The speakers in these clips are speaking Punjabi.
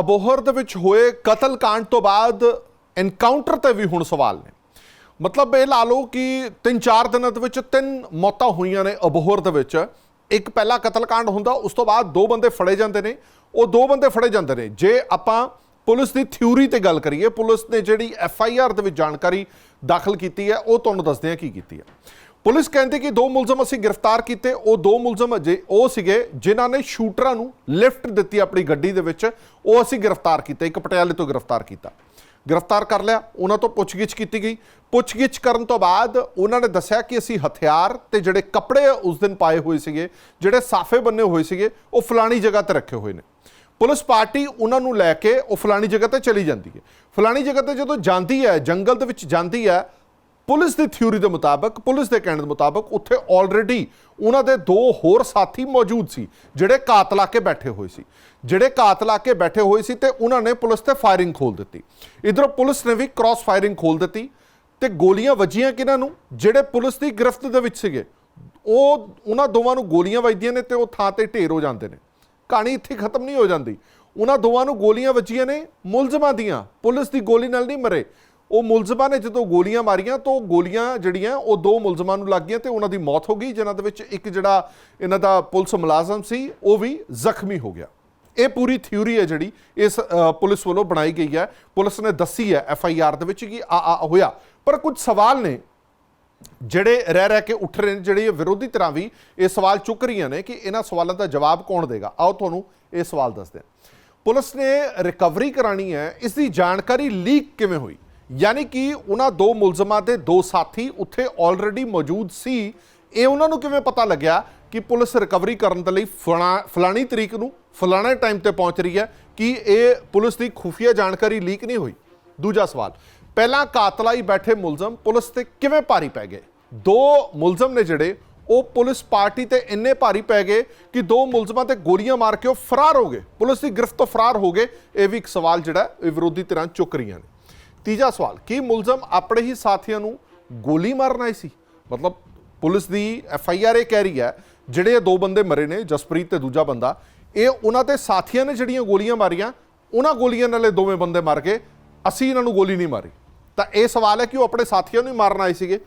ਅਬੋਹਰ ਦੇ ਵਿੱਚ ਹੋਏ ਕਤਲ ਕਾਂਡ ਤੋਂ ਬਾਅਦ ਇਨਕਾਊਂਟਰ ਤੇ ਵੀ ਹੁਣ ਸਵਾਲ ਨੇ। ਮਤਲਬ ਇਹ ਲਾ ਲਓ ਕਿ 3-4 ਦਿਨਾਂ ਦੇ ਵਿੱਚ ਤਿੰਨ ਮੌਤਾਂ ਹੋਈਆਂ ਨੇ ਅਬੋਹਰ ਦੇ ਵਿੱਚ। ਇੱਕ ਪਹਿਲਾ ਕਤਲ ਕਾਂਡ ਹੁੰਦਾ, ਉਸ ਤੋਂ ਬਾਅਦ ਦੋ ਬੰਦੇ ਫੜੇ ਜਾਂਦੇ ਨੇ। ਉਹ ਦੋ ਬੰਦੇ ਫੜੇ ਜਾਂਦੇ ਨੇ। ਜੇ ਆਪਾਂ ਪੁਲਿਸ ਦੀ ਥਿਊਰੀ ਤੇ ਗੱਲ ਕਰੀਏ, ਪੁਲਿਸ ਨੇ ਜਿਹੜੀ ਐਫ ਆਈ ਆਰ ਦੇ ਵਿੱਚ ਜਾਣਕਾਰੀ ਦਾਖਲ ਕੀਤੀ ਹੈ, ਉਹ ਤੁਹਾਨੂੰ ਦੱਸਦੇ ਆ ਕੀ ਕੀਤੀ ਹੈ। ਪੁਲਿਸ ਕਹਿੰਦੀ ਕਿ ਦੋ ਮੁਲਜ਼ਮ ਅਸੀਂ ਗ੍ਰਿਫਤਾਰ ਕੀਤੇ, ਉਹ ਦੋ ਮੁਲਜ਼ਮ ਅਜੇ ਉਹ ਸੀਗੇ ਜਿਨ੍ਹਾਂ ਨੇ ਸ਼ੂਟਰਾਂ ਨੂੰ ਲਿਫਟ ਦਿੱਤੀ ਆਪਣੀ ਗੱਡੀ ਦੇ ਵਿੱਚ, ਉਹ ਅਸੀਂ ਗ੍ਰਿਫਤਾਰ ਕੀਤੇ, ਇੱਕ ਪਟਿਆਲੇ ਤੋਂ ਗ੍ਰਿਫਤਾਰ ਕੀਤਾ। ਗ੍ਰਿਫਤਾਰ ਕਰ ਲਿਆ, ਉਹਨਾਂ ਤੋਂ ਪੁੱਛਗਿੱਛ ਕੀਤੀ ਗਈ। ਪੁੱਛਗਿੱਛ ਕਰਨ ਤੋਂ ਬਾਅਦ ਉਹਨਾਂ ਨੇ ਦੱਸਿਆ ਕਿ ਅਸੀਂ ਹਥਿਆਰ ਤੇ ਜਿਹੜੇ ਕੱਪੜੇ ਉਸ ਦਿਨ ਪਾਏ ਹੋਏ ਸੀਗੇ, ਜਿਹੜੇ ਸਾਫੇ ਬੰਨੇ ਹੋਏ ਸੀਗੇ, ਉਹ ਫਲਾਣੀ ਜਗ੍ਹਾ ਤੇ ਰੱਖੇ ਹੋਏ ਨੇ। ਪੁਲਿਸ ਪਾਰਟੀ ਉਹਨਾਂ ਨੂੰ ਲੈ ਕੇ ਉਹ ਫਲਾਣੀ ਜਗ੍ਹਾ ਤੇ ਚਲੀ ਜਾਂਦੀ ਹੈ। ਫਲਾਣੀ ਜਗ੍ਹਾ ਤੇ ਜਦੋਂ ਜਾਂਦੀ ਹੈ, ਜੰਗਲ ਦੇ ਵਿੱਚ ਜਾਂਦੀ ਹੈ ਪੁਲਿਸ ਦੀ ਥਿਊਰੀ ਦੇ ਮੁਤਾਬਕ, ਪੁਲਿਸ ਦੇ ਕਹਿਣ ਦੇ ਮੁਤਾਬਕ ਉੱਥੇ ਆਲਰੇਡੀ ਉਹਨਾਂ ਦੇ ਦੋ ਹੋਰ ਸਾਥੀ ਮੌਜੂਦ ਸੀ, ਜਿਹੜੇ ਘਾਤ ਲਾ ਕੇ ਬੈਠੇ ਹੋਏ ਸੀ। ਜਿਹੜੇ ਘਾਤ ਲਾ ਕੇ ਬੈਠੇ ਹੋਏ ਸੀ ਤੇ ਉਹਨਾਂ ਨੇ ਪੁਲਿਸ ਤੇ ਫਾਇਰਿੰਗ ਖੋਲ ਦਿੱਤੀ। ਇਧਰੋਂ ਪੁਲਿਸ ਨੇ ਵੀ ਕ੍ਰਾਸ ਫਾਇਰਿੰਗ ਖੋਲ ਦਿੱਤੀ ਤੇ ਗੋਲੀਆਂ ਵੱਜੀਆਂ ਕਿਹਨਾਂ ਨੂੰ? ਜਿਹੜੇ ਪੁਲਿਸ ਦੀ ਗ੍ਰਿਫਤ ਦੇ ਵਿੱਚ ਸੀਗੇ। ਉਹ, ਉਹਨਾਂ ਦੋਵਾਂ ਨੂੰ ਗੋਲੀਆਂ ਵੱਜਦੀਆਂ ਨੇ ਤੇ ਉਹ ਥਾਂ ਤੇ ਢੇਰ ਹੋ ਜਾਂਦੇ ਨੇ। ਕਹਾਣੀ ਇੱਥੇ ਖਤਮ ਨਹੀਂ ਹੋ ਜਾਂਦੀ। ਉਹਨਾਂ ਦੋਵਾਂ ਨੂੰ ਗੋਲੀਆਂ ਵੱਜੀਆਂ ਨੇ, ਮੁਲਜ਼ਮਾਂ ਦੀਆਂ। ਪੁਲਿਸ ਦੀ ਗੋਲੀ ਨਾਲ ਨਹੀਂ ਮਰੇ। ਉਹ ਮੁਲਜ਼ਮਾਂ ਨੇ ਜਦੋਂ ਗੋਲੀਆਂ ਮਾਰੀਆਂ ਤਾਂ ਉਹ ਗੋਲੀਆਂ ਜਿਹੜੀਆਂ, ਉਹ ਦੋ ਮੁਲਜ਼ਮਾਂ ਨੂੰ ਲੱਗ ਗਈਆਂ ਤੇ ਉਹਨਾਂ ਦੀ ਮੌਤ ਹੋ ਗਈ, ਜਿਨ੍ਹਾਂ ਦੇ ਵਿੱਚ ਇੱਕ ਜਿਹੜਾ ਇਹਨਾਂ ਦਾ ਪੁਲਿਸ ਮੁਲਾਜ਼ਮ ਸੀ, ਉਹ ਵੀ ਜ਼ਖਮੀ ਹੋ ਗਿਆ। ਇਹ ਪੂਰੀ ਥਿਊਰੀ ਹੈ ਜਿਹੜੀ ਇਸ ਪੁਲਿਸ ਵੱਲੋਂ ਬਣਾਈ ਗਈ ਹੈ। ਪੁਲਿਸ ਨੇ ਦੱਸੀ ਹੈ ਐਫ ਆਈ ਆਰ ਦੇ ਵਿੱਚ ਕਿ ਆ ਆ ਹੋਇਆ। ਪਰ ਕੁਝ ਸਵਾਲ ਨੇ ਜਿਹੜੇ ਰਹਿ ਰਹਿ ਕੇ ਉੱਠ ਰਹੇ ਨੇ, ਜਿਹੜੇ ਵਿਰੋਧੀ ਤਰ੍ਹਾਂ ਵੀ ਇਹ ਸਵਾਲ ਚੁੱਕ ਰਹੀਆਂ ਨੇ ਕਿ ਇਹਨਾਂ ਸਵਾਲਾਂ ਦਾ ਜਵਾਬ ਕੌਣ ਦੇਗਾ। ਆਓ ਤੁਹਾਨੂੰ ਇਹ ਸਵਾਲ ਦੱਸਦੇ ਹਾਂ। ਪੁਲਿਸ ਨੇ ਰਿਕਵਰੀ ਕਰਾਣੀ ਹੈ। ਇਸ ਦੀ ਜਾਣਕਾਰੀ ਲੀਕ ਕਿਵੇਂ ਹੋਈ? ਯਾਨੀ ਕਿ ਉਹਨਾਂ ਦੋ ਮੁਲਜ਼ਮਾਂ ਦੇ ਦੋ ਸਾਥੀ ਉੱਥੇ ਆਲਰੇਡੀ ਮੌਜੂਦ ਸੀ। ਇਹ ਉਹਨਾਂ ਨੂੰ ਕਿਵੇਂ ਪਤਾ ਲੱਗਿਆ ਕਿ ਪੁਲਿਸ ਰਿਕਵਰੀ ਕਰਨ ਦੇ ਲਈ ਫਲਾ- ਫਲਾਣੀ ਤਰੀਕ ਨੂੰ, ਫਲਾਣੇ ਟਾਈਮ ਤੇ ਪਹੁੰਚ ਰਹੀ ਹੈ ਕਿ ਇਹ ਪੁਲਿਸ ਦੀ ਖੁਫੀਆ ਜਾਣਕਾਰੀ ਲੀਕ ਨਹੀਂ ਹੋਈ? ਦੂਜਾ ਸਵਾਲ, ਪਹਿਲਾਂ ਕਾਤਲਾਈ ਬੈਠੇ ਮੁਲਜ਼ਮ ਪੁਲਿਸ ਤੇ ਕਿਵੇਂ ਭਾਰੀ ਪੈ ਗਏ? ਦੋ ਮੁਲਜ਼ਮ ਨੇ ਜਿਹੜੇ, ਉਹ ਪੁਲਿਸ ਪਾਰਟੀ ਤੇ ਇੰਨੇ ਭਾਰੀ ਪੈ ਗਏ ਕਿ ਦੋ ਮੁਲਜ਼ਮਾਂ ਤੇ ਗੋਲੀਆਂ ਮਾਰ ਕੇ ਉਹ ਫਰਾਰ ਹੋ ਗਏ। ਪੁਲਿਸ ਦੀ ਗ੍ਰਿਫਤ ਤੋਂ ਫਰਾਰ ਹੋ ਗਏ। ਇਹ ਵੀ ਇੱਕ ਸਵਾਲ ਜਿਹੜਾ ਇਹ ਵਿਰੋਧੀ ਧਿਰਾਂ ਚੁੱਕ ਰਹੀਆਂ ਨੇ। ਤੀਜਾ ਸਵਾਲ, ਕੀ ਮੁਲਜ਼ਮ ਆਪਣੇ ਹੀ ਸਾਥੀਆਂ ਨੂੰ ਗੋਲੀ ਮਾਰਨ ਆਏ ਸੀ? ਮਤਲਬ ਪੁਲਿਸ ਦੀ ਐਫ ਆਈ ਆਰ ਇਹ ਕਹਿ ਰਹੀ ਹੈ, ਜਿਹੜੇ ਇਹ ਦੋ ਬੰਦੇ ਮਰੇ ਨੇ, ਜਸਪ੍ਰੀਤ ਤੇ ਦੂਜਾ ਬੰਦਾ, ਇਹ ਉਹਨਾਂ ਦੇ ਸਾਥੀਆਂ ਨੇ ਜਿਹੜੀਆਂ ਗੋਲੀਆਂ ਮਾਰੀਆਂ, ਉਹਨਾਂ ਗੋਲੀਆਂ ਨਾਲ ਇਹ ਦੋਵੇਂ ਬੰਦੇ ਮਾਰ ਗਏ, ਅਸੀਂ ਇਹਨਾਂ ਨੂੰ ਗੋਲੀ ਨਹੀਂ ਮਾਰੀ। ਤਾਂ ਇਹ ਸਵਾਲ ਹੈ ਕਿ ਉਹ ਆਪਣੇ ਸਾਥੀਆਂ ਨੂੰ ਹੀ ਮਾਰਨ ਆਏ ਸੀਗੇ?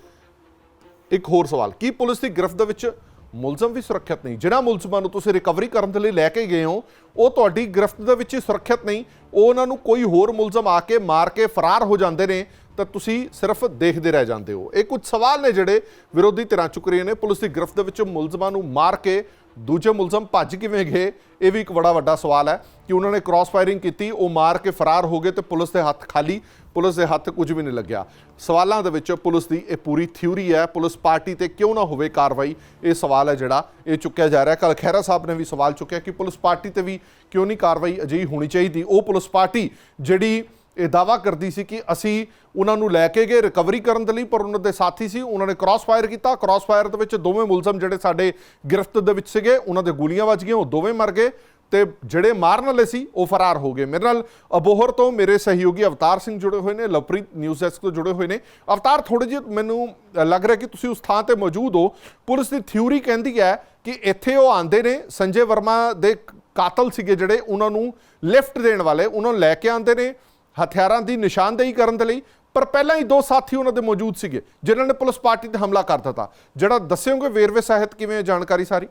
ਇੱਕ ਹੋਰ ਸਵਾਲ, ਕੀ ਪੁਲਿਸ ਦੀ ਗ੍ਰਿਫਤ ਦੇ ਵਿੱਚ ਮੁਲਜ਼ਮ ਵੀ ਸੁਰੱਖਿਅਤ ਨਹੀਂ। ਜਿਹੜਾ ਮੁਲਜ਼ਮਾਂ ਨੂੰ ਤੁਸੀਂ ਰਿਕਵਰੀ ਕਰਨ ਦੇ ਲਈ ਲੈ ਕੇ ਗਏ ਹੋ, ਉਹ ਤੁਹਾਡੀ ਗ੍ਰਿਫਤ ਦੇ ਵਿੱਚ ਹੀ ਸੁਰੱਖਿਅਤ ਨਹੀਂ। ਉਹ ਉਹਨਾਂ ਨੂੰ ਕੋਈ ਹੋਰ ਮੁਲਜ਼ਮ ਆ ਕੇ ਮਾਰ ਕੇ ਫਰਾਰ ਹੋ ਜਾਂਦੇ ਨੇ, ਤਾਂ ਤੁਸੀਂ ਸਿਰਫ ਦੇਖਦੇ ਰਹਿ ਜਾਂਦੇ ਹੋ। ਇਹ ਕੁਝ ਸਵਾਲ ਨੇ ਜਿਹੜੇ ਵਿਰੋਧੀ ਧਿਰਾਂ ਚੁੱਕ ਰਹੀਆਂ ਨੇ। ਪੁਲਿਸ ਦੀ ਗ੍ਰਿਫਤ ਦੇ ਵਿੱਚ ਮੁਲਜ਼ਮਾਂ ਨੂੰ ਮਾਰ ਕੇ ਦੂਜੇ ਮੁਲਜ਼ਮ ਭੱਜ ਕਿਵੇਂ ਗਏ, ਇਹ ਵੀ ਇੱਕ ਬੜਾ ਵੱਡਾ ਸਵਾਲ ਹੈ ਕਿ ਉਹਨਾਂ ਨੇ ਕ੍ਰਾਸ ਫਾਇਰਿੰਗ ਕੀਤੀ, ਉਹ ਮਾਰ ਕੇ ਫਰਾਰ ਹੋ ਗਏ ਤੇ ਪੁਲਿਸ ਦੇ ਹੱਥ ਖਾਲੀ। ਪੁਲਿਸ ਦੇ ਹੱਥ ਕੁਝ ਵੀ ਨਹੀਂ ਲੱਗਿਆ। ਸਵਾਲਾਂ ਦੇ ਵਿੱਚ ਪੁਲਿਸ ਦੀ ਇਹ ਪੂਰੀ ਥਿਊਰੀ ਹੈ। ਪੁਲਿਸ ਪਾਰਟੀ ਤੇ ਕਿਉਂ ਨਾ ਹੋਵੇ ਕਾਰਵਾਈ? ਇਹ ਸਵਾਲ ਹੈ ਜਿਹੜਾ ਇਹ ਚੁੱਕਿਆ ਜਾ ਰਿਹਾ। ਕੱਲ ਖਹਿਰਾ ਸਾਹਿਬ ਨੇ ਵੀ ਸਵਾਲ ਚੁੱਕਿਆ ਕਿ ਪੁਲਿਸ ਪਾਰਟੀ ਤੇ ਵੀ ਕਿਉਂ ਨਹੀਂ ਕਾਰਵਾਈ ਅਜਿਹੀ ਹੋਣੀ ਚਾਹੀਦੀ? ਉਹ ਪੁਲਿਸ ਪਾਰਟੀ ਜਿਹੜੀ ਇਹ ਦਾਵਾ ਕਰਦੀ ਸੀ ਕਿ ਅਸੀਂ ਉਹਨਾਂ ਨੂੰ ਲੈ ਕੇ ਗਏ ਰਿਕਵਰੀ ਕਰਨ ਦੇ ਲਈ, ਪਰ ਉਹਨਾਂ ਦੇ ਸਾਥੀ ਸੀ, ਉਹਨਾਂ ਨੇ ਕ੍ਰਾਸ ਫਾਇਰ ਕੀਤਾ। ਕ੍ਰਾਸ ਫਾਇਰ ਦੇ ਵਿੱਚ ਦੋਵੇਂ ਮੁਲਜ਼ਮ ਜਿਹੜੇ ਸਾਡੇ ਗ੍ਰਿਫਤ ਦੇ ਵਿੱਚ ਸੀਗੇ, ਉਹਨਾਂ ਦੇ ਗੋਲੀਆਂ ਵੱਜ ਗਈਆਂ, ਉਹ ਦੋਵੇਂ ਮਰ ਗਏ। ਤੇ ਜਿਹੜੇ ਮਾਰਨ ਵਾਲੇ ਸੀ, ਉਹ ਫਰਾਰ ਹੋ ਗਏ। ਮੇਰੇ ਨਾਲ ਅਬੋਹਰ ਤੋਂ ਮੇਰੇ ਸਹਿਯੋਗੀ ਅਵਤਾਰ ਸਿੰਘ ਜੁੜੇ ਹੋਏ ਨੇ, ਲਵਪ੍ਰੀਤ ਨਿਊਜ਼ ਡੈਸਕ ਤੋਂ ਜੁੜੇ ਹੋਏ ਨੇ। ਅਵਤਾਰ ਥੋੜੇ ਜਿਹੇ ਮੈਨੂੰ ਲੱਗ ਰਿਹਾ ਕਿ ਤੁਸੀਂ ਉਸ ਥਾਂ ਤੇ ਮੌਜੂਦ ਹੋ। ਪੁਲਿਸ ਦੀ ਥਿਊਰੀ ਕਹਿੰਦੀ ਹੈ ਕਿ ਇੱਥੇ ਉਹ ਆਂਦੇ ਨੇ, ਸੰਜੇ ਵਰਮਾ ਦੇ ਕਾਤਲ ਸੀਗੇ ਜਿਹੜੇ ਉਹਨਾਂ ਨੂੰ ਲਿਫਟ ਦੇਣ ਵਾਲੇ, ਉਹਨਾਂ ਨੂੰ ਲੈ ਕੇ ਆਂਦੇ ਨੇ, ਹਥਿਆਰਾਂ ਦੀ ਨਿਸ਼ਾਨਦੇਹੀ ਕਰਨ ਦੇ ਲਈ। ਪਰ ਪਹਿਲਾਂ ਹੀ ਦੋ ਸਾਥੀ ਉਹਨਾਂ ਦੇ ਮੌਜੂਦ ਸੀਗੇ, ਜਿਨ੍ਹਾਂ ਨੇ ਪੁਲਿਸ ਪਾਰਟੀ ਤੇ ਹਮਲਾ ਕਰ ਦਿੱਤਾ। ਜਿਹੜਾ ਦੱਸਿਓਗੇ ਵੇਰਵੇ ਸਾਹਿਤ ਕਿਵੇਂ ਜਾਣਕਾਰੀ ਸਾਰੀ?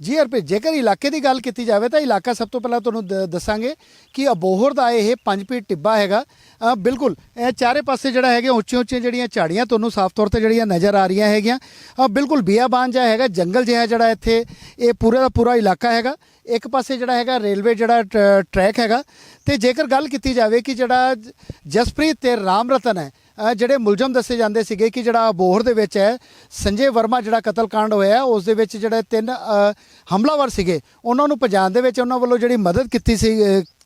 ਜੀ ਹਰਪ੍ਰੀਤ, ਜੇਕਰ ਇਲਾਕੇ ਦੀ ਗੱਲ ਕੀਤੀ ਜਾਵੇ ਤਾਂ ਇਲਾਕਾ ਸਭ ਤੋਂ ਪਹਿਲਾਂ ਤੁਹਾਨੂੰ ਦ- ਦੱਸਾਂਗੇ ਕਿ ਅਬੋਹਰ ਦਾ ਇਹ ਪੰਜ ਫੀਟ ਟਿੱਬਾ ਹੈਗਾ। ਬਿਲਕੁਲ, ਇਹ ਚਾਰੇ ਪਾਸੇ ਜਿਹੜਾ ਹੈਗੇ ਉੱਚੀਆਂ ਉੱਚੀਆਂ ਜਿਹੜੀਆਂ ਝਾੜੀਆਂ ਤੁਹਾਨੂੰ ਸਾਫ਼ ਤੌਰ ਤੇ ਜਿਹੜੀਆਂ ਨਜ਼ਰ ਆ ਰਹੀਆਂ ਹੈਗੀਆਂ। ਬਿਲਕੁਲ ਬੀਆਬਾਨ ਜਿਹਾ ਹੈਗਾ, ਜੰਗਲ ਜਿਹਾ ਜਿਹੜਾ ਇੱਥੇ, ਇਹ ਪੂਰਾ ਦਾ ਪੂਰਾ ਇਲਾਕਾ ਹੈਗਾ। ਇੱਕ ਪਾਸੇ ਜਿਹੜਾ ਹੈਗਾ ਰੇਲਵੇ ਜਿਹੜਾ ਟ- ਟਰੈਕ ਹੈਗਾ ਤੇ ਜੇਕਰ ਗੱਲ ਕੀਤੀ ਜਾਵੇ ਕਿ ਜਿਹੜਾ ਜਸਪ੍ਰੀਤ ਤੇ ਰਾਮ ਰਤਨ ਹੈ ਜਿਹੜੇ ਮੁਲਜ਼ਮ ਦੱਸੇ ਜਾਂਦੇ ਸੀਗੇ ਕਿ ਜਿਹੜਾ ਅਬੋਹਰ ਦੇ ਵਿੱਚ ਹੈ, ਸੰਜੇ ਵਰਮਾ ਜਿਹੜਾ ਕਤਲकांड ਹੋਇਆ, ਉਸ ਦੇ ਵਿੱਚ ਜਿਹੜੇ ਤਿੰਨ ਹਮਲਾਵਰ ਸੀਗੇ, ਉਹਨਾਂ ਨੂੰ ਪਛਾਣ ਦੇ ਵਿੱਚ ਉਹਨਾਂ ਵੱਲੋਂ ਜਿਹੜੀ ਮਦਦ ਕੀਤੀ ਸੀ